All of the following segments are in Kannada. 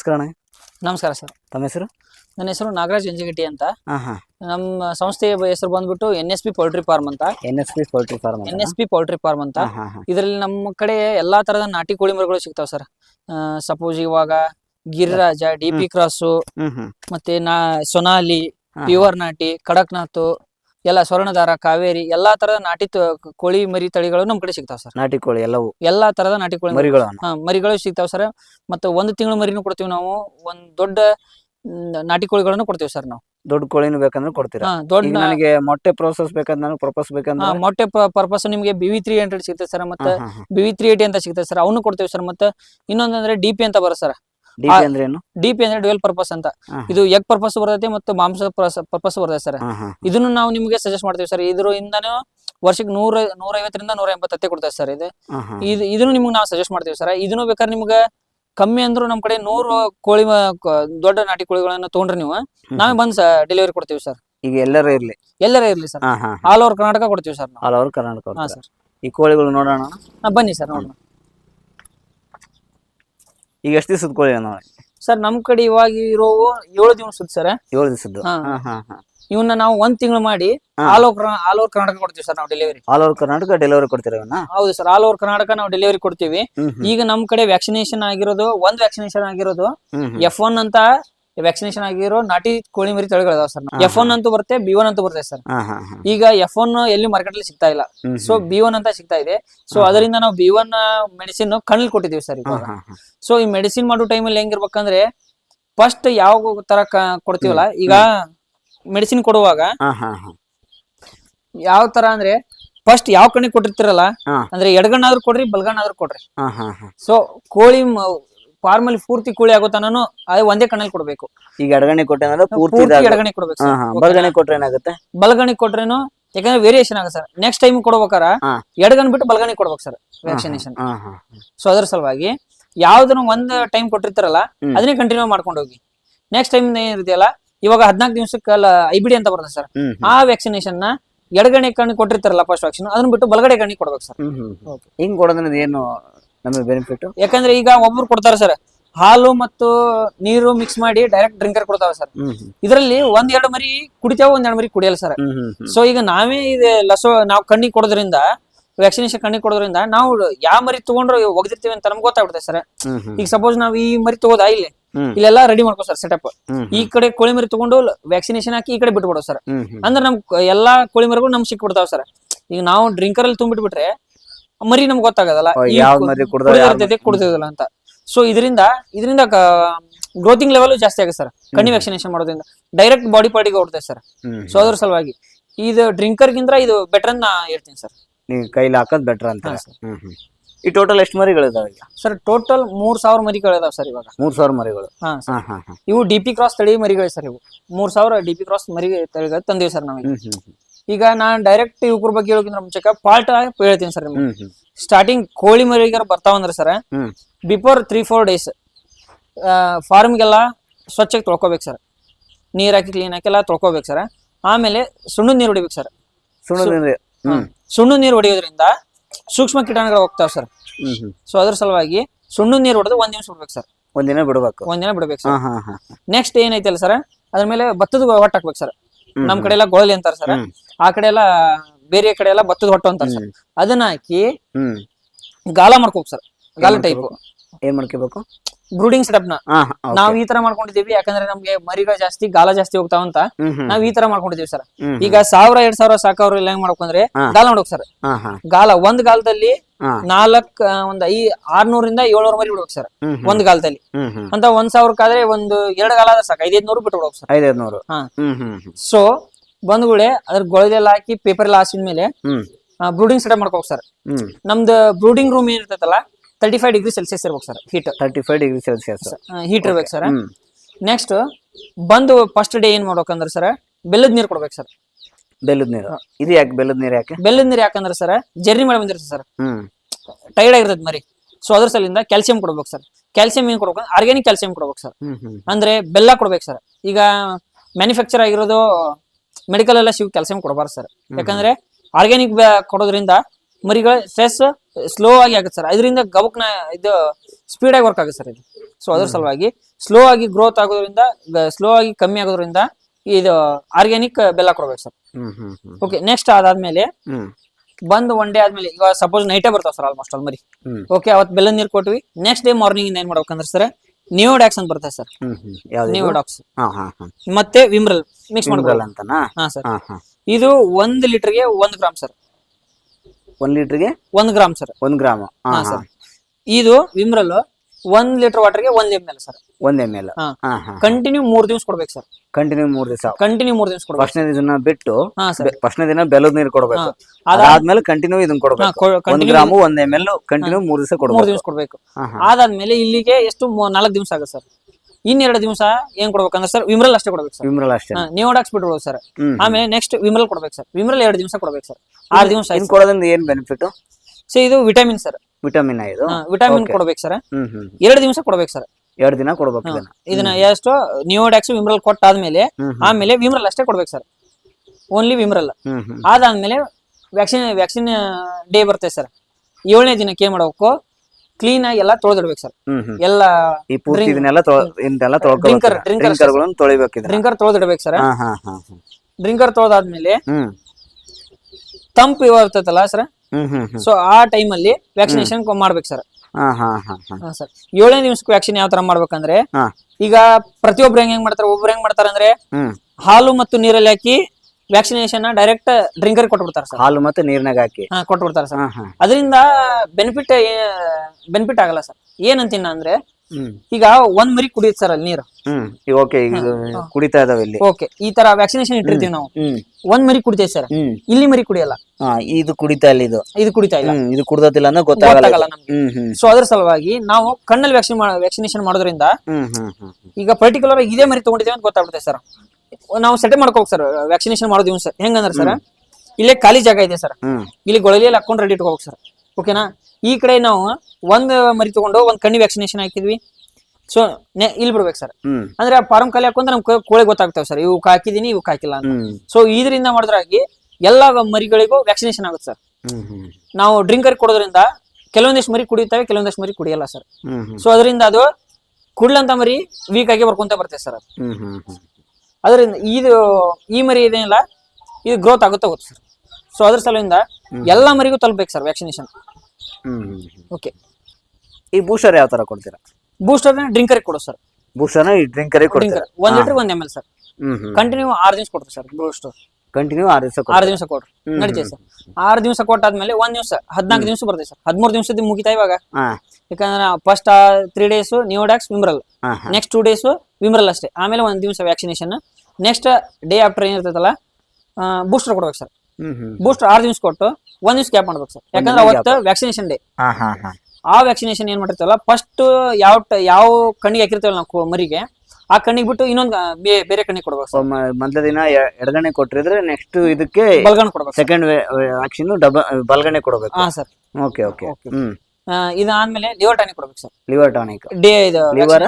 ನಮಸ್ಕಾರ ಅಣ್ಣ. ನಮಸ್ಕಾರ ಸರ್. ತಮ್ಮ ಹೆಸರು? ನನ್ನ ಹೆಸರು ನಾಗರಾಜ್ ಎಂಜಿಗಟ್ಟಿ ಅಂತ. ಹಾಂ ಹಾಂ. ನಮ್ಮ ಸಂಸ್ಥೆಯ ಹೆಸರು ಬಂದ್ಬಿಟ್ಟು N S P poultry farm ಅಂತ. N S P poultry farm N S P poultry farm ಅಂತ. ಹಾಂ ಹಾಂ ಇದರಲ್ಲಿ ನಮ್ಮ ಕಡೆ ಎಲ್ಲಾ ತರದ ನಾಟಿ ಕೋಳಿ ಮರಗಳು ಸಿಗ್ತಾವ ಸರ್. ಸಪೋಸ್ ಇವಾಗ ಗಿರಿರಾಜ ಡಿ ಪಿ ಕ್ರಾಸು ಹ್ಮ್ ಹ್ಮ್. ಮತ್ತೆ ನಾ ಸೊನಾಲಿ ಪ್ಯೂವರ್ ಪ್ಯೂರ್ ನಾಟಿ ಕಡಕ್ನಾಥ್ ಎಲ್ಲ ಸ್ವರ್ಣದಾರ ಕಾವೇರಿ ಎಲ್ಲಾ ತರದ ನಾಟಿ ತ- ಕೋಳಿ ಮರಿ ತಳಿಗಳು ನಮ್ ಕಡೆ ಸಿಗ್ತಾವ ಸರ್. ನಾಟಿ ಕೋಳಿ ಎಲ್ಲವೂ. ಎಲ್ಲಾ ತರದ ನಾಟಿ ಕೋಳಿ ಮರಿ- ಮರಿಗಳು ಅಣ್ಣ ಹಾ ಮರಿಗಳು ಸಿಗ್ತಾವ ಸರ್. ಮತ್ತೆ ಒಂದು ತಿಂಗಳ ಮರಿನೂ ಕೊಡ್ತೀವಿ ನಾವು. ಒಂದ್ ದೊಡ್ಡ ಮ್, ನಾಟಿ ಕೋಳಿಗಳನ್ನು ಕೊಡ್ತೀವಿ ಸರ್ ನಾವು. ದೊಡ್ಡ ಕೋಳಿನೂ ಬೇಕಂದ್ರೆ ಕೊಡ್ತೀರಾ? ಹಾ ದೊಡ್ಡ ನನಗೆ ಮೊಟ್ಟೆ ಪ್ರೋಸೆಸ್ ಬೇಕಂದ್ರೆ ನನಗೆ ಪರ್ಪಸ್ ಬೇಕಂದ್ರೆ ಮೊಟ್ಟೆ ಪರ್ಪಸ್ ನಿಮಗೆ ಬಿವಿ ತ್ರೀ ಹಂಡ್ರೆಡ್ ಸಿಗ್ತದೆ ಸರ್. ಮತ್ತೆ ಬಿವಿ ಹಾಂ ತ್ರೀ ಏಟಿ ಅಂತ ಸಿಗ್ತದೆ ಸರ್. ಅವನು ಕೊಡ್ತೇವೆ ಸರ್. ಮತ್ತೆ ಇನ್ನೊಂದಂದ್ರೆ ಡಿ ಪಿ ಅಂತ ಬರ ಸರ್. ಡಿ ಆ- ಪಿ ಅಂದ್ರೆ ಏನು ಡಿಪಿ ಅಂದ್ರೆ ಡುವೆಲ್ ಪರ್ಪಸ್ ಅಂತ. ಇದು ಎಗ್ ಪರ್ಪಸ್ ಬರ್ತೈತಿ ಮತ್ತು ಮಾಂಸ ಪರ್ಪಸ್ ಬರ್ತೈತೆ ಸರ್. ಇದನ್ನು ನಾವು ನಿಮಗೆ ಸಜೆಸ್ಟ್ ಮಾಡ್ತೀವಿ ಸರ್. ಇದರಿಂದನೂ ವರ್ಷಕ್ಕೆ ನೂರ ನೂರ ಐವತ್ತರಿಂದ ನೂರ ಎಂಬತ್ತು ಕೊಡ್ತೇವೆ ಸರ್ ಇದು. ಇದು ಇದನ್ನು ನಿಮ್ಗೆ ನಾವು ಸಜೆಸ್ಟ್ ಮಾಡ್ತೀವಿ ಸರ್. ಇದನ್ನು ಬೇಕಾದ್ರೆ ನಿಮ್ಗೆ ಕಮ್ಮಿ ಅಂದ್ರೂ ನಮ್ಮ ಕಡೆ ನೂರು ಕೋಳಿ ದೊಡ್ಡ ನಾಟಿ ಕೋಳಿಗಳನ್ನ ತಗೊಂಡ್ರೆ ನೀವು. ನಾವೇ ಬಂದ್ ಡೆಲಿವರಿ ಕೊಡ್ತೀವಿ ಸರ್. ಈಗ ಎಲ್ಲರೂ ಇರ್ಲಿ. ಎಲ್ಲರೂ ಇರ್ಲಿ ಸರ್. ಆಲ್ ಓವರ್ ಕರ್ನಾಟಕ ಕೊಡ್ತೀವಿ ಸರ್ ಆಲ್ ಓವರ್ ಕರ್ನಾಟಕ ಈ ಕೋಳಿಗಳು ನೋಡೋಣ. ಬನ್ನಿ ಸರ್ ನೋಡೋಣ. ಈಗ ಎಷ್ಟು ದಿವಸದ ಕೋಳಿ ನಾವು ಸರ್ ನಮ್ ಕಡೆ ಇವಾಗ ಇರೋವು ಏಳು ದಿವಸ ಸರ್. ಏಳು ದಿವಸದ್ದು? ಹಾ. ಇವನ್ನ ನಾವು ಒಂದ್ ತಿಂಗಳು ಮಾಡಿ. All over all over Karnataka ಕೊಡ್ತೀವಿ ಸರ್ ನಾವು delivery all over Karnataka delivery ಕೊಡ್ತೀರಾ ಇವನ್ನ ಹೌದು ಸರ್ ಆಲ್ ಓವರ್ ಕರ್ನಾಟಕ ನಾವು ಡೆಲಿವರಿ ಕೊಡ್ತೀವಿ. ಹ್ಮ್ ಹ್ಮ್. ಈಗ ನಮ್ ಕಡೆ ವ್ಯಾಕ್ಸಿನೇಷನ್ ಆಗಿರೋದು ಒಂದ್ ವ್ಯಾಕ್ಸಿನೇಷನ್ ಆಗಿರೋದು ಹ್ಮ್ ಹ್ಮ್. ಎಫ್ ಒನ್ ಅಂತ ವ್ಯಾಕ್ಸಿನೇಷನ್ ಆಗಿರೋ ನಾಟಿ ಕೋಳಿ ಮರಿ ತಳಿಗಳಿದಾವ ಸರ್ ಎಫ್ ಒನ್ ಅಂತೂ ಬರುತ್ತೆ ಬಿ ಒನ್ ಅಂತೂ ಬರುತ್ತೆ ಸರ್. ಈಗ ಎಫ್ ಒನ್ ಎಲ್ಲಿ ಮಾರ್ಕೆಟ್ ಅಲ್ಲಿ ಸಿಗ್ತಾ ಇಲ್ಲ. ಸೊ ಬಿ ಒನ್ ಅಂತ ಸಿಗ್ತಾ ಇದೆ. ಸೊ ಅದರಿಂದ ನಾವು ಬಿ ಒನ್ ಮೆಡಿಸಿನ್ ಕಣ್ಣಲ್ಲಿ ಕೊಟ್ಟಿದೀವಿ ಸರ್ ಇವಾಗ. ಸೊ ಈ ಮೆಡಿಸಿನ್ ಮಾಡೋ ಟೈಮಲ್ಲಿ ಹೆಂಗಿರ್ಬೇಕಂದ್ರೆ ಫಸ್ಟ್ ಯಾವ ತರ ಕೊಡ್ತೀವಲ್ಲ ಈಗ ಮೆಡಿಸಿನ್ ಕೊಡುವಾಗ ಯಾವ ತರ ಅಂದ್ರೆ ಫಸ್ಟ್ ಯಾವ ಕಣ್ಣಿಗೆ ಕೊಟ್ಟಿರ್ತಿರಲ್ಲ ಅಂದ್ರೆ ಎಡಗಣ್ಣಾದ್ರೂ ಕೊಡ್ರಿ ಬಲ್ಗಣ್ಣಾದ್ರೂ ಕೊಡ್ರಿ. ಸೊ ಕೋಳಿ ಫಾರ್ಮಲ್ಲಿ ಪೂರ್ತಿ ಕೂಳಿ ಆಗೋ ತನನು ಅದೇ ಒಂದೇ ಕಣ್ಣಲ್ಲಿ ಕೊಡ್ಬೇಕು. ಈಗ ಎಡಗಣೆ ಕೊಟ್ಟೆ ಅಂದ್ರೆ ಪೂರ್ತಿ ಎಡಗಣೆ ಕೊಡ್ಬೇಕು ಹಾಂ ಬಲಗಣೆ ಕೊಟ್ರೆ ಏನಾಗುತ್ತೆ? ಬಲಗಣಿ ಕೊಟ್ರೇನು ಯಾಕಂದ್ರೆ ವೇರಿಯೇಷನ್ ಆಗುತ್ತೆ ಸರ್. ನೆಕ್ಸ್ಟ್ ಟೈಮ್ ಕೊಡ್ಬೇಕಾರ ಹಾ. ಎಡಗಣ್ ಬಿಟ್ಟು ಬಲಗಣೆ ಕೊಡ್ಬೇಕು ಸರ್ ವ್ಯಾಕ್ಸಿನೇಷನ್ ಹಾಂ ಹಾಂ ಸೊ ಅದ್ರ ಸಲುವಾಗಿ ಯಾವ್ದನ್ನ ಒಂದ್ ಟೈಮ್ ಕೊಟ್ಟಿರ್ತಾರಲ್ಲ ಹ್ಮ್. ಅದನ್ನೇ ಕಂಟಿನ್ಯೂ ಮಾಡ್ಕೊಂಡು ಹೋಗಿ. ನೆಕ್ಸ್ಟ್ ಟೈಮ್ ಏನಿದೆಯಲ್ಲ ಇವಾಗ ಹದಿನಾಲ್ಕು ದಿವಸಕ್ಕಲ್ಲ ಐಬಿಡಿ ಅಂತ ಬರುತ್ತೆ ಸರ್. ಹ್ಮ್ ಆ ವ್ಯಾಕ್ಸಿನೇಷನ್ನ ಎಡಗಣೆ ಕಣ್ಣು ಕೊಟ್ಟಿರ್ತಾರಲ್ಲ ಫಸ್ಟ್ ವ್ಯಾಕ್ಸಿನ್ ಅದನ್ನ ಬಿಟ್ಟು ಬಲಗಡೆ ಕಣ್ಣಿಗೆ ಕೊಡ್ಬೇಕು ಸರ್. ಹ್ಮ್ ಹ್ಮ್. Okay. ಹಿಂಗ್ ಕೊಡೋದ್ರಿಂದ ಏನು ನಮಗೆ ಬೆನಿಫಿಟ್ ಯಾಕಂದ್ರೆ ಈಗ ಒಬ್ರು ಕೊಡ್ತಾರೆ ಸರ್. ಹಾಲು ಮತ್ತು ನೀರು ಮಿಕ್ಸ್ ಮಾಡಿ ಡೈರೆಕ್ಟ್ ಡ್ರಿಂಕರ್ ಕೊಡ್ತಾವೆ ಸರ್. ಇದರಲ್ಲಿ ಒಂದ್ ಎರಡು ಮರಿ ಕುಡಿತೇವೆ ಒಂದ್ ಎರಡು ಮರಿ ಕುಡಿಯಲ್ಲ ಸರ್. ಸೊ ಈಗ ನಾವೇ ಇದೆ ಲಸೋ ನಾವು ಕಣ್ಣಿಗೆ ಕೊಡೋದ್ರಿಂದ ವ್ಯಾಕ್ಸಿನೇಷನ್ ಕಣ್ಣಿಗೆ ಕೊಡೋದ್ರಿಂದ ನಾವು ಯಾವ ಮರಿ ತಗೊಂಡ್ರು ಒಗ್ದಿರ್ತೀವಿ ಅಂತ ನಮ್ಗೆ ಗೊತ್ತಾಗ್ಬಿಡುತ್ತೆ ಸರ್. ಈಗ ಸಪೋಸ್ ನಾವು ಈ ಮರಿ ತಗೋದಾ ಇಲ್ಲಿ? ಇಲ್ಲೆಲ್ಲ ರೆಡಿ ಮಾಡ್ಕೋ ಸರ್ ಸೆಟಪ್ ಈ ಕಡೆ ಕೋಳಿ ಮರಿ ತಗೊಂಡು ವ್ಯಾಕ್ಸಿನೇಷನ್ ಹಾಕಿ ಈ ಕಡೆ ಬಿಟ್ಬಿಡೋ ಸರ್. ಅಂದ್ರೆ ನಮ್ ಎಲ್ಲಾ ಕೋಳಿ ಮರಿಗಳು ನಮ್ಗೆ ಸಿಕ್ಬಿಡ್ತಾವ ಸರ್. ಈಗ ನಾವು ಡ್ರಿಂಕರ್ ಅಲ್ಲಿ ತುಂಬಿಟ್ಬಿಟ್ರೆ ಮರಿ ನಮ್ಗೆ ಗೊತ್ತಾಗದಲ್ಲ. ಕುಡಿದಿಲ್ಲ ಯಾವ್ದ್ ಮರಿ ಕುಡ್ದ ಯಾವ್ದ್ ಕುಡ್ದಿರ್ತೈತೆ ಕುಡ್ದಿರಲ್ಲ ಅಂತ. ಸೊ ಇದರಿಂದ ಇದರಿಂದ ಗ್ರೋತಿಂಗ್ ಲೆವೆಲ್ ಜಾಸ್ತಿ ಆಗುತ್ತೆ ಸರ್. ಕಣ್ಣಿ ವ್ಯಾಕ್ಸಿನೇಷನ್ ಮಾಡೋದ್ರಿಂದ. ಡೈರೆಕ್ಟ್ ಬಾಡಿ ಪಾರ್ಟಿಗೆ ಹೊಡ್ತೈತೆ ಸರ್. ಹ್ಮ್ ಸೊ ಅದ್ರ ಸಲುವಾಗಿ. ಇದು ಡ್ರಿಂಕರ್ ಗಿಂತ ಇದು ಬೆಟರ್ ಅಂತ ನಾ ಹೇಳ್ತೀನಿ ಸರ್. ನೀವು ಕೈಲಿ ಹಾಕೋದ್ ಬೆಟರ್ ಅಂತ. ಹಾ, sir. ಹ್ಮ್ ಹ್ಮ್. ಈ ಟೋಟಲ್ ಎಷ್ಟು ಮರಿಗಳಿದಾವೆ ಈಗ? ಸರ್ ಟೋಟಲ್ ಮೂರ್ ಸಾವಿರ ಮರಿಗಳಿದಾವೆ ಸರ್ ಇವಾಗ. ಮೂರ್ ಸಾವಿರ ಮರಿಗಳು. ಹಾ ಹಾ ಹಾ ಹಾ. ಇವು ಡಿಪಿ ಕ್ರಾಸ್ ತಳಿ ಮರಿಗಳು ಸರ್ ಇವು. ಮೂರ್ ಸಾವಿರ ಡಿಪಿ ಕ್ರಾಸ್ ಮರಿ ತಳಿಗಳು ತಂದಿವಿ ಸರ್ ನಾವೀಗ ಹ್ಮ್ ಹ್ಮ್ ಹ್ಮ್. ಈಗ ನಾನ್ ಡೈರೆಕ್ಟ್ ಇವ್ರ ಬಗ್ಗೆ ಹೇಳೋಕ್ಕಿಂತ ಮುಂಚೆ ಪಾರ್ಟ್ ಹೇಳ್ತೀನಿ ಸರ್ ನಿಮ್ಗೆ. ಸ್ಟಾರ್ಟಿಂಗ್ ಕೋಳಿ ಮರಿಗಾರ ಬರ್ತಾವಂದ್ರೆ sir before three four days ಫಾರ್ಮ್ಗೆಲ್ಲ ಸ್ವಚ್ಛಕ್ಕೆ ತೊಳ್ಕೊಬೇಕು ಸರ್ ನೀರ್ ಹಾಕಿ ಕ್ಲೀನ್ ಹಾಕಿ ಎಲ್ಲ ತೊಳ್ಕೊಬೇಕು ಸರ್ ಆಮೇಲೆ ಸುಣ್ಣ ನೀರು ಹೊಡಿಬೇಕು ಸರ್ ಸುಣ್ಣ ಸುಣ್ಣದ ನೀರು ಹೊಡಿಯೋದ್ರಿಂದ ಸೂಕ್ಷ್ಮ ಕೀಟಾಣುಗಳು ಹೋಗ್ತಾವ ಸರ್ ಸೊ ಅದ್ರ ಸಲುವಾಗಿ ಸುಣ್ಣ ನೀರು ಹೊಡೆದು ಒಂದ್ ನಿಮಿಷ ಬಿಡ್ಬೇಕು. ಸರ್ ಒಂದಿನ ಬಿಡ್ಬೇಕು ಒಂದಿನ ಬಿಡ್ಬೇಕು ಸರ್ ನೆಕ್ಸ್ಟ್ ಏನೈತಲ್ಲ ಸರ್ ಅದ್ರ ಮೇಲೆ ಭತ್ತದ ಹೊಟ್ಟು ಹಾಕ್ಬೇಕು ಸರ್ ನಮ್ ಕಡೆ ಎಲ್ಲ ಗೋಳಿ ಅಂತಾರ ಸರ್. ಆ ಕಡೆ ಎಲ್ಲ ಬೇರೆ ಕಡೆ ಎಲ್ಲ ಭತ್ತದ ಹೊಟ್ಟು ಅಂತಾರೆ ಸರ್. ಅದನ್ನ ಹಾಕಿ ಹ್ಮ್. ಗಾಲ ಮಾಡ್ಕೋಬೇಕು ಸರ್. ಗಾಲ ಟೈಪ್ ಏನ್ ಮಾಡ್ಕೋಬೇಕು? ಬ್ರೂಡಿಂಗ್ ಸೆಟಪ್ನ. ನಾವ್ ಈ ತರ ಮಾಡ್ಕೊಂಡಿದೀವಿ ಯಾಕಂದ್ರೆ ನಮ್ಗೆ ಮರಿಗಳು ಜಾಸ್ತಿ ಗಾಲ ಜಾಸ್ತಿ ಹೋಗ್ತಾವ ಅಂತ. ನಾವ್ ಈ ತರ ಮಾಡ್ಕೊಂಡಿದೀವಿ ಸರ್. ಈಗ ಸಾವಿರ ಎರಡ್ ಸಾವಿರ ಸಾಕವ್ರು ಇಲ್ಲ ಹೆಂಗ್ ಮಾಡ್ಕೊಂಡ್ರೆ. ಗಾಲ ಮಾಡ್ಬೇಕು ಸರ್. ಗಾಲ ಒಂದ್ ಗಾಲದಲ್ಲಿ ನಾಲ್ಕ ಒಂದ್ ಐ ಆರ್ನೂರಿಂದ ಏಳ್ನೂರ ಮರಿ ಬಿಡ್ಬೇಕು ಸರ್. ಒಂದ್ ಗಾಲದಲ್ಲಿ. ಅಂತ ಒಂದ್ ಸಾವಿರಕ್ಕಾದ್ರೆ ಒಂದು ಎರಡ್ ಗಾಲ ಸಾಕು. ಐದೈದ್ನೂರು ಬಿಟ್ಟು ಬಿಡ್ಬೇಕು ಸರ್. ಹ್ಮ್ ಸೊ ಬಂದ್ಗುಳೆ ಅದ್ರ ಗೊಳದೆಲ್ಲ ಹಾಕಿ ಪೇಪರ್ ಎಲ್ಲ ಹಾಸಿದ ಮೇಲೆ ಬ್ರೂಡಿಂಗ್ ಸೆಟಪ್ ಮಾಡ್ಕೋಬೇಕು ಸರ್ ನಮ್ದು ಬ್ರೂಡಿಂಗ್ ರೂಮ್ ಏನಿರ್ತೈತಲ್ಲ ತರ್ಟಿ ಫೈವ್ ಡಿಗ್ರಿ ಸೆಲ್ಸಿಯಸ್ ಇರ್ಬೇಕು sir heat thirty five degree celsius heat ಇರ್ಬೇಕು ಸರ್ ನೆಕ್ಸ್ಟ್ ಬಂದು ಫಸ್ಟ್ ಡೇ ಏನ್ ಮಾಡ್ಬೇಕಂದ್ರೆ ಸರ್ ಬೆಲ್ಲದ ನೀರು ಕೊಡ್ಬೇಕು ಸರ್ ಬೆಲ್ಲದ ನೀರು. ಇದು ಯಾಕೆ ಬೆಲ್ಲದ ನೀರು ಯಾಕೆ? ಬೆಲ್ಲದ ನೀರು ಯಾಕಂದ್ರೆ ಸರ್ ಜರ್ನಿ ಮಾಡಿ ಬಂದಿರ್ತದೆ ಸರ್ ಟೈರ್ಡ್ ಆಗಿರ್ತದೆ ಮರಿ. ಸೊ ಅದ್ರ ಸಲಿಂದ ಕ್ಯಾಲ್ಸಿಯಂ ಕೊಡ್ಬೇಕು ಸರ್ ಕ್ಯಾಲ್ಸಿಯಂ ಏನ್ ಕೊಡ್ಬೇಕು? ಆರ್ಗ್ಯಾನಿಕ್ ಕ್ಯಾಲ್ಸಿಯಂ ಕೊಡ್ಬೇಕು ಸರ್ ಅಂದ್ರೆ ಬೆಲ್ಲ ಕೊಡ್ಬೇಕು ಸರ್ ಈಗ ಮ್ಯಾನುಫ್ಯಾಕ್ಚರ್ ಆಗಿರೋದು ಮೆಡಿಕಲ್ ಎಲ್ಲ ಶಿವ್ ಕ್ಯಾಲ್ಸಿಯಂ ಕೊಡಬಾರ್ದು ಸರ್ ಯಾಕಂದ್ರೆ ಆರ್ಗ್ಯಾನಿಕ್ ಕೊಡೋದ್ರಿಂದ ಮರಿಗಳ ಸ್ಟ್ರೆಸ್ ಸ್ಲೋ ಆಗಿ ಆಗುತ್ತೆ ಸರ್ ಅದರಿಂದ ಗಬಕ್ನ ಇದು ಸ್ಪೀಡ್ ಆಗಿ ವರ್ಕ್ ಆಗುತ್ತೆ ಸರ್ ಇದು. ಸೊ ಅದ್ರ ಸಲುವಾಗಿ ಸ್ಲೋ ಆಗಿ ಗ್ರೋತ್ ಆಗೋದ್ರಿಂದ ಸ್ಲೋ ಆಗಿ ಕಮ್ಮಿ ಆಗೋದ್ರಿಂದ ಇದು ಆರ್ಗ್ಯಾನಿಕ್ ಬೆಲ್ಲ ಕೊಡ್ಬೇಕು ಸರ್ ಓಕೆ ನೆಕ್ಸ್ಟ್ ಅದಾದ್ಮೇಲೆ ಬಂದು ಒನ್ ಡೇ ಆದ್ಮೇಲೆ ಇವಾಗ ಸಪೋಸ್ ನೈಟೇ ಬರ್ತಾವ ಸರ್ ಆಲ್ಮೋಸ್ಟ್ ಆಲ್ ಮರಿ. ಓಕೆ ಅವತ್ತು ಬೆಲ್ಲ ನೀರು ಕೊಟ್ವಿ. ನೆಕ್ಸ್ಟ್ ಡೇ ಮಾರ್ನಿಂಗ್ ಏನ್ ಮಾಡ್ಬೇಕಂದ್ರೆ ಸರ್ ನಿಯೋಡಾಕ್ಸ್ ಅಂತ ಬರ್ತದೆ ಸರ್. ಹ್ಮ್ ಹ್ಮ್. ಯಾವ್ದು ಇದು? ನಿಯೋಡಾಕ್ಸ್ ಹಾ ಹಾ ಹಾ. ಮತ್ತೆ ವಿಮ್ರಲ್ ಮಿಕ್ಸ್ ಮಾಡ್ಕೊಳ್ಳ ಅಂತನಾ? ಹಾ ಸರ್. ಹಾ ಹಾ. ಇದು ಒಂದ್ ಲೀಟರ್ಗೆ ಒಂದ್ ಗ್ರಾಮ್ ಸರ್. ಒಂದ್ ಲೀಟರ್ಗೆ? ಒಂದ್ ಗ್ರಾಮ್ ಸರ್. ಒಂದ್ ಗ್ರಾಮ್. ಹಾ ಸರ್. ಇದು ವಿಮ್ರಲ್ ಒಂದ್ ಲೀಟರ್ ವಾಟರ್ಗೆ ಒಂದ್ ಎಂ ಎಲ್ ಸರ್. ಒಂದ್ ಎಂ ಎಲ್ ಕಂಟಿನ್ಯೂ ಮೂರ್ ದಿವ್ಸ ಕೊಡ್ಬೇಕು ಸರ್. ಕಂಟಿನ್ಯೂ ಮೂರ್ ದಿವಸ. ಕಂಟಿನ್ಯೂ ಮೂರ್ ದಿವಸ ಕೊಡ್ಬೇಕು. ಫಸ್ಟ್ನೇ ದಿನ ಬಿಟ್ಟು ಫಸ್ಟ್ನೇ ದಿನ ಬೆಲ್ಲದ ನೀರು ಕೊಡ್ಬೇಕು. ಅದಾದ್ಮೇಲೆ ಕಂಟಿನ್ಯೂ ಇದನ್ನ ಕೊಡ್ಬೇಕು. ಒಂದ್ ಗ್ರಾಮು ಒಂದ್ ಎಂ ಎಲ್ ಕಂಟಿನ್ಯೂ ಮೂರ್ ದಿವಸ ಮೂರ್ ದಿವಸ ಕೊಡ್ಬೇಕು. ಅದಾದ್ಮೇಲೆ ಇಲ್ಲಿಗೆ ಎಷ್ಟು ನಾಲ್ಕು ದಿವಸ ಆಗುತ್ತೆ ಸರ್. ಇನ್ನೆರಡು ದಿವಸ ಏನ್ ಕೊಡ್ಬೇಕಂದ್ರೆ ಸರ್ ವಿಮ್ರಲ್ ಅಷ್ಟೇ ಕೊಡ್ಬೇಕು ಸರ್. ವಿಮ್ರಲ್ ಅಷ್ಟೇ. ನಿಯೋಡಾಕ್ಸ್ ಬಿಟ್ಟು ಸರ್. ಆಮೇಲೆ ನೆಕ್ಸ್ಟ್ ವಿಮ್ರಲ್ ಕೊಡ್ಬೇಕು ಸರ್. ವಿಮ್ರಲ್ ಎರಡು ದಿವಸ ಕೊಡ್ಬೇಕು ಸರ್. ಆರು ದಿವಸ ಕೊಡೋದ್ರಿಂದ ಏನ್ ಬೆನಿಫಿಟ್ ಸೊ ಇದು ವಿಟಮಿನ್ ಸರ್. ವಿಟಮಿನ್ ಇದು ವಿಟಮಿನ್. ಕೊಡ್ಬೇಕು ಸರ್. ಎರಡು ದಿವಸ ಕೊಡ್ಬೇಕು ಸರ್. ಎರಡ್ ದಿನ ಕೊಡ್ಬೇಕು ಇದನ್ನ. ಎಷ್ಟು ಎಷ್ಟು ಡ್ಯಾಕ್ಸ್ ವಿಮ್ರಲ್ ಕೊಟ್ಟಾದ್ಮೇಲೆ ಆಮೇಲೆ ವಿಮ್ರಲ್ ಅಷ್ಟೇ ಕೊಡ್ಬೇಕು ಸರ್. ಓನ್ಲಿ ವಿಮ್ರಲ್ ಅದಾದ್ಮೇಲೆ ವ್ಯಾಕ್ಸಿನ್ ವ್ಯಾಕ್ಸಿನ್ ಡೇ ಬರ್ತದೆ ಸರ್. ಏಳನೇ ದಿನಕ್ಕೆ ಏನ್ ಮಾಡ್ಬೇಕು? ಕ್ಲೀನ್ ಆಗಿ ಎಲ್ಲ ತೊಳೆದಿಡ್ಬೇಕು ಸರ್. ಎಲ್ಲ ಈ ಪೂರ್ತಿ ಇದನ್ನೆಲ್ಲ ಇದನ್ನೆಲ್ಲ ಡ್ರಿಂಕರ್. ಡ್ರಿಂಕರ್ಗಳನ್ನು ತೊಳಿಬೇಕು ಡ್ರಿಂಕರ್ ತೊಳೆದಿಡ್ಬೇಕು ಸರ್. ಡ್ರಿಂಕರ್ ತೊಳೆದಾದ್ಮೇಲೆ ತಂಪು ಇರ್ತೈತಲ್ಲ ಸರ್? ಸೊ ಆ ಟೈಮಲ್ಲಿ ವ್ಯಾಕ್ಸಿನೇಷನ್ ಮಾಡ್ಬೇಕು ಸರ್. ಹಾ ಹಾ ಹಾ ಹಾ. ಹಾ ಸರ್. ಏಳನೇ ದಿವಸಕ್ಕೆ ವ್ಯಾಕ್ಸಿನ್ ಯಾವ ತರ ಮಾಡ್ಬೇಕಂದ್ರೆ ಹಾ. ಈಗ ಪ್ರತಿಯೊಬ್ರು ಹೆಂಗ್ ಹೆಂಗ್ ಮಾಡ್ತಾರೆ ಒಬ್ರು ಹೆಂಗ್ ಮಾಡ್ತಾರೆ ಅಂದ್ರೆ ಹ್ಮ್. ಹಾಲು ಮತ್ತು ನೀರಲ್ಲಿ ಹಾಕಿ ವ್ಯಾಕ್ಸಿನೇಷನ್ ಡೈರೆಕ್ಟ್ ಡ್ರಿಂಕರ್ ಕೊಟ್ಬಿಡ್ತಾರೆ ಸರ್. ಹಾಲು ಮತ್ತೆ ನೀರ್ನಾಗ ಹಾಕಿ. ಹಾ ಕೊಟ್ಬಿಡ್ತಾರೆ ಸರ್. ಹಾ ಹಾ. ಅದರಿಂದ ಬೆನಿಫಿಟ್ ಬೆನಿಫಿಟ್ ಆಗಲ್ಲ ಸರ್. ಏನಂತೀನ ಅಂದ್ರೆ ಈಗ ಒಂದ್ ಮರಿ ಕುಡಿಯುತ್ತೆ ಸರ್ ಅಲ್ಲಿ ನೀರು. ಹ್ಮ್. ಈಗ ಓಕೆ ಈಗ ಇದು ಕುಡಿತಾ ಇದಾವೆ ಇಲ್ಲಿ. ಓಕೆ ಈ ತರ ವ್ಯಾಕ್ಸಿನೇಷನ್ ಇಟ್ಟಿರ್ತೀವಿ ನಾವು. ಹ್ಮ್ ಒಂದ್ ಮರಿ ಕುಡಿತೇವೆ ಸರ್. ಹ್ಮ್. ಇಲ್ಲಿ ಮರಿ ಕುಡಿಯಲ್ಲ. ಹಾ ಇದು ಕುಡಿತಾ ಇಲ್ಲ ಇದು. ಇದು ಕುಡಿತಾ ಇಲ್ಲ. ಹ್ಮ್ ಇದು ಕುಡ್ದತಿಲ್ಲ ಅಂದ್ರೆ ಗೊತ್ತಾಗಲ್ಲ. ಗೊತ್ತಾಗಲ್ಲ ನಮ್ಗೆ. ಹ್ಮ್ ಹ್ಮ್. ಸೊ ಅದ್ರ ಸಲುವಾಗಿ ನಾವು ಕಣ್ಣಲ್ಲಿ ವ್ಯಾಕ್ಸಿನ್ ವ್ಯಾಕ್ಸಿನೇಷನ್ ಮಾಡೋದ್ರಿಂದ ಹ್ಮ್ ಹ್ಮ್ ಹ್ಮ್ ಹ್ಮ್. ಈಗ ಪರ್ಟಿಕ್ಯುಲರ್ ಆಗಿ ಇದೇ ಮರಿ ತಗೊಂಡಿದ್ದೇವೆ ಅಂತ ಗೊತ್ತಾಗ್ಬಿಡುತ್ತೆ ಸರ್. ನಾವು ಸೆಟ್ ಮಾಡ್ಕೋಕ್ ಸರ್ ವ್ಯಾಕ್ಸಿನೇಷನ್ ಮಾಡೋದಿವ್ ಸರ್. ಹೆಂಗಂದ್ರೆ ಸರ್ ಇಲ್ಲೇ ಖಾಲಿ ಜಾಗ ಇದೆ ಸರ್. ಹ್ಮ್. ಇಲ್ಲಿ ಗೊಳಲಿಯಲ್ಲಿ ಹಾಕೊಂಡು ರೆಡಿ ಇಟ್ಕೋಬೇಕು ಸರ್. ಓಕೆನಾ ಈ ಕಡೆ ನಾವು ಒಂದು ಮರಿ ತಗೊಂಡು ಒಂದು ಕಣ್ಣಿ ವ್ಯಾಕ್ಸಿನೇಷನ್ ಹಾಕಿದ್ವಿ. ಸೊ ಇಲ್ಲಿ ಬಿಡ್ಬೇಕು ಸರ್ ಅಂದ್ರೆ ಫಾರಂ ಖಾಲಿ ಹಾಕೊಂಡ್ರೆ ನಮ್ ಕೋಳಿ ಗೊತ್ತಾಗ್ತಾವೆ ಸರ್ ಇವು ಹಾಕಿದೀನಿ ಇವು ಹಾಕಿಲ್ಲ ಅಂತ. ಸೊ ಇದರಿಂದ ಮಾಡಿದ್ರಾಗಿ ಎಲ್ಲಾ ಮರಿಗಳಿಗೂ ವ್ಯಾಕ್ಸಿನೇಷನ್ ಆಗುತ್ತೆ ಸರ್ ನಾವು ಡ್ರಿಂಕರ್ ಕೊಡೋದ್ರಿಂದ ಕೆಲವೊಂದಿಷ್ಟು ಮರಿ ಕುಡಿಯುತ್ತವೆ ಕೆಲವೊಂದಿಷ್ಟು ಮರಿ ಕುಡಿಯಲ್ಲ ಸರ್ ಸೊ ಅದರಿಂದ ಅದು ಕುಡ್ಲಂತ ಮರಿ ವೀಕ್ ಆಗಿ ಬರ್ಕೊಂತ ಬರ್ತದೆ ಸರ್ ಅದರಿಂದ ಇದು ಈ ಮರಿ ಇದೇನಿಲ್ಲ ಇದು ಗ್ರೋತ್ ಆಗುತ್ತೆ ಹೋಗುತ್ತೆ ಸರ್ ಸೊ ಅದ್ರ ಸಲುವಿಂದ ಎಲ್ಲಾ ಮರಿಗೂ ತಲುಪಬೇಕು ಸರ್ ವ್ಯಾಕ್ಸಿನೇಷನ್ ಓಕೆ ಈ ಬೂಸ್ಟರ್ ಯಾವ ತರ ಕೊಡ್ತೀರಾ? ಬೂಸ್ಟರ್ ಡ್ರಿಂಕರ್ ಕೊಡೋ ಸರ್ ಬೂಸ್ಟರ್ನ ಈ ಡ್ರಿಂಕರೇ ಕೊಡ್ತೀರಾ? ಡ್ರಿಂಕರ್ ಒಂದ್ ಲೀಟರ್ ಒಂದ್ ಎಂ ಎಲ್ ಸರ್ ಕಂಟಿನ್ಯೂ ಆರ್ ದಿವಸ ಕೊಡ್ತೀವಿ ಸರ್ ಬೂಸ್ಟರ್ ಕಂಟಿನ್ಯೂ ಆರ್ ದಿವಸ ಆರು ದಿವಸ ಕೊಡ್ರಿ. ಹ್ಮ್, ನಡೀತೈತೆ ಸರ್ ಆರು ದಿವಸ ಕೊಟ್ಟಾದ್ಮೇಲೆ ಒಂದ್ ದಿವಸ ಹದಿನಾಲ್ಕು ದಿವಸ ಬರ್ತದೆ ಸರ್ ಹದಿಮೂರು ದಿವಸದ ಮುಗಿತಾ ಇವಾಗ. ಯಾಕಂದ್ರೆ ಫಸ್ಟ್ ತ್ರೀ ಡೇಸ್ ನ್ಯೂಡಾಕ್ಸ್ ವಿಮ್ರಲ್ ನೆಕ್ಸ್ಟ್ ಟೂ ಡೇಸ್ ವಿಮ್ರಲ್ ಅಷ್ಟೇ. ಆಮೇಲೆ ಒಂದ್ ದಿವಸ ವ್ಯಾಕ್ಸಿನೇಷನ್ ನೆಕ್ಸ್ಟ್ ಡೇ ಆಫ್ಟರ್ ಏನಿರ್ತೈತಲ್ಲ ಬೂಸ್ಟರ್ ಕೊಡ್ಬೇಕು ಸರ್ ಬೂಸ್ಟರ್ ಆರು ದಿವಸ ಕೊಟ್ಟು ಒಂದ್ ದಿವಸ ಗ್ಯಾಪ್ ಮಾಡ್ಬೇಕು ಸರ್. ಯಾಕಂದ್ರೆ ಅವತ್ತು ವ್ಯಾಕ್ಸಿನೇಷನ್ ಡೇ ಹಾ ಹಾ ಹಾ. ಆ ವ್ಯಾಕ್ಸಿನೇಷನ್ ಏನ್ ಮಾಡಿರ್ತೀವಲ್ಲ ಫಸ್ಟ್ ಯಾವ ಟ- ಯಾವ ಕಣ್ಣಿಗೆ ಹಾಕಿರ್ತೇವಲ್ಲ ನಾವು ಕೊ- ಮರಿಗೆ ಆ ಕಣ್ಣಿಗೆ ಬಿಟ್ಟು ಇನ್ನೊಂದು ಬೇರೆ ಕಣ್ಣಿಗೆ ಕೊಡ್ಬೇಕು ಸರ್. ಮೊದಲ ದಿನ ಎ- ಎಡಗಣೆ ಕೊಟ್ಟಿದ್ರೆ ನೆಕ್ಸ್ಟ್ ಇದಕ್ಕೆ ಬಲ್ಗಣ್ ಕೊಡ್ಬೇಕು ಸರ್. ಸೆಕೆಂಡ್ ವ್ಯಾಕ್ಸಿನ್ ಡಬ ಬಲ್ಗಣೆ ಕೊಡಬೇಕು. ಹಾ ಸರ್. Okay okay Okay. ಹ್ಮ್. ಇದಾದ್ಮೇಲೆ ಲಿವರ್ ಟಾನಿಕ್ ಕೊಡ್ಬೇಕು ಸರ್. ಲಿವರ್ ಟಾನಿಕ್ ಡೇ ಇದು Liver?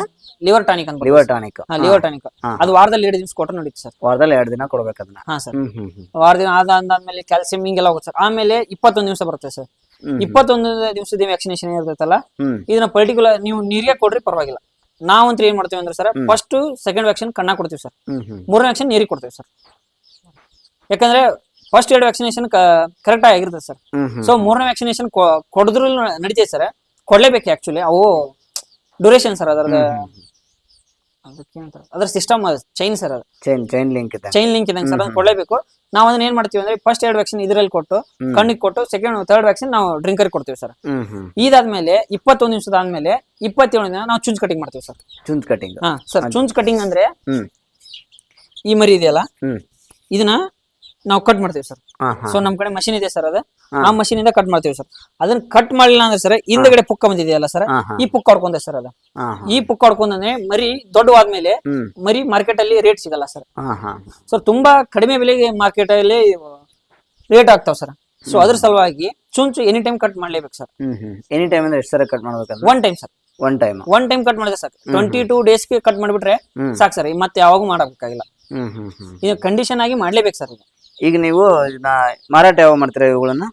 ಲಿವರ್ ಟಾನಿಕ್ ಅಂತ ಲಿವರ್ ಟಾನಿಕ್ ಲಿವರ್ ಟಾನಿಕ್ ಹಾ. ಅದು ವಾರದಲ್ಲಿ ಎರಡು ದಿವಸ ಕೊಟ್ಟರೆ ನಡೀತು ಸರ್ ವಾರದಲ್ಲಿ ಎರಡು ದಿನ ಕೊಡ್ಬೇಕು ಅದನ್ನ. ಹಾ ಸರ್ ಹ್ಮ್ ಹ್ಮ್ ಹ್ಮ್. ವಾರ ದಿನ ಅಂದಾದ್ಮೇಲೆ ಕ್ಯಾಲ್ಸಿಯಂ ಹಿಂಗೆಲ್ಲ ಹೋಗುತ್ತೆ ಸರ್ ಆಮೇಲೆ ಇಪ್ಪತ್ತೊಂದು ದಿವಸ ಬರುತ್ತೆ ಸರ್ ಹ್ಮ್ ಇಪ್ಪತ್ತೊಂದು ದಿವಸದ ವ್ಯಾಕ್ಸಿನೇಷನ್ ಇರ್ತೈತಲ್ಲ ಹ್ಮ್. ಇದನ್ನ ಪರ್ಟಿಕ್ಯುಲರ್ ನೀವು ನೀರಿಗೆ ಕೊಡ್ರಿ ಪರವಾಗಿಲ್ಲ. ಅಂತ ಏನ್ ಮಾಡ್ತೀವಿ ಅಂದ್ರೆ ಸರ್ ಫಸ್ಟ್ ಸೆಕೆಂಡ್ ವ್ಯಾಕ್ಸಿನ್ ಕಣ್ಣ ಕೊಡ್ತೀವಿ ಸರ್ ಹ್ಮ್ ಹ್ಮ್. ಮೂರನೇ ವ್ಯಾಕ್ಸಿನ್ ನೀರಿಗೆ ಕೊಡ್ತೀವಿ ಸರ್ ಯಾಕಂದ್ರೆ ಫಸ್ಟ್ ಎರಡು ವ್ಯಾಕ್ಸಿನೇಷನ್ ಕರೆಕ್ಟ್ ಆಗಿರ್ತದೆ ಸರ್ ಹ್ಮ್ ಹ್ಮ್. ಸೊ ಮೂರನೇ ವ್ಯಾಕ್ಸಿನೇಷನ್ ಕೊಡಿದ್ರು ನಡೀತೈತೆ ಸರ್ ಕೊಡ್ಲೇಬೇಕು ಆಕ್ಚುಲಿ ಅವು ಡ್ಯೂರೇಷನ್ ಸರ್ ಅದರದ ಅದಕ್ಕೆ ಅಂತಾರೆ ಅದ್ರ ಸಿಸ್ಟಮ್ ಚೈನ್ ಸರ್ ಅದು. ಚೈನ್ ಚೈನ್ ಲಿಂಕ್ ಇದೆ. ಚೈನ್ ಲಿಂಕ್ ಇದಂಗೆ ಸರ್ ಅದನ್ನ ಕೊಡಲೇಬೇಕು. ನಾವು ಅದನ್ನ ಏನ್ ಮಾಡ್ತೀವಿ ಅಂದ್ರೆ ಫಸ್ಟ್ ಎರಡು ವ್ಯಾಕ್ಸಿನ್ ಇದ್ರಲ್ಲಿ ಕೊಟ್ಟು ಕಣ್ಣಿಗೆ ಕೊಟ್ಟು ಸೆಕೆಂಡ್ ಥರ್ಡ್ ವ್ಯಾಕ್ಸಿನ್ ನಾವು ಡ್ರಿಂಕರ್ ಕೊಡ್ತೀವಿ ಸರ್ ಇದಾದ್ಮೇಲೆ ಇಪ್ಪತ್ತೊಂದು ನಿಮಿಷದ ಆದ್ಮೇಲೆ ಇಪ್ಪತ್ತೇಳು ದಿನ ನಾವು ಚುಂಚ್ ಕಟಿಂಗ್ ಮಾಡ್ತೀವಿ ಸರ್ ಚುಂಚ್ ಕಟಿಂಗ್ ಹಾ ಸರ್ ಚುಂಚ್ ಕಟಿಂಗ್ ಅಂದ್ರೆ ಈ ಮರಿ ಇದೆಯಲ್ಲ? ಇದನ್ನ ನಾವು ಕಟ್ ಮಾಡ್ತೀವಿ ಸರ್ ಸೊ ನಮ್ ಕಡೆ ಮಷಿನ್ ಇದೆ ಸರ್ ಅದು. ಆ ಮಷಿನ್ ಇಂದ ಕಟ್ ಮಾಡ್ತೀವಿ ಸರ್ ಅದನ್ನ ಕಟ್ ಮಾಡಲಿಲ್ಲ ಅಂದ್ರೆ ಸರ್ ಹಿಂದಗಡೆ ಪುಕ್ಕ ಬಂದಿದೆಯಲ್ಲ ಸರ್ ಈ ಪುಕ್ಕ ಹೊಡ್ಕೊಂಡೆ ಸರ್ ಅದ. ಈ ಪುಕ್ಕ ಹೊಡ್ಕೊಂಡ್ರೆ ಮರಿ ದೊಡ್ಡವಾದ್ಮೇಲೆ ಮರಿ ಮಾರ್ಕೆಟ್ ಅಲ್ಲಿ ರೇಟ್ ಸಿಗಲ್ಲ ಸರ್ ಸರ್ ತುಂಬಾ ಕಡಿಮೆ ಬೆಲೆಗೆ ಮಾರ್ಕೆಟ್ ಅಲ್ಲಿ ರೇಟ್ ಆಗ್ತಾವ ಸರ್ ಸೊ ಅದ್ರ ಸಲುವಾಗಿ ಚುಂಚು ಎನಿ ಟೈಮ್ ಕಟ್ ಮಾಡ್ಲೇಬೇಕು ಸರ್ ಎನಿ ಟೈಮ್ ಅಂದ್ರೆ ಎಷ್ಟು ಸರ ಕಟ್ ಮಾಡ್ಬೇಕು one time sir one time one time cut ಮಾಡಿದ್ರೆ ಸರ್ ಟ್ವೆಂಟಿ ಟೂ ಡೇಸ್ಗೆ ಕಟ್ ಮಾಡಿಬಿಟ್ರೆ ಸಾಕ್ ಸರ್ ಮತ್ತೆ ಯಾವಾಗ ಮಾಡಬೇಕಾಗಿಲ್ಲ ಇದು ಕಂಡೀಷನ್ ಆಗಿ ಮಾಡ್ಲೇಬೇಕು ಸರ್ ಇದು ಈಗ ನೀವು ಇದನ್ನ ಮಾರಾಟ ಯಾವ ಮಾಡ್ತೀರಾ ಇವುಗಳನ್ನ?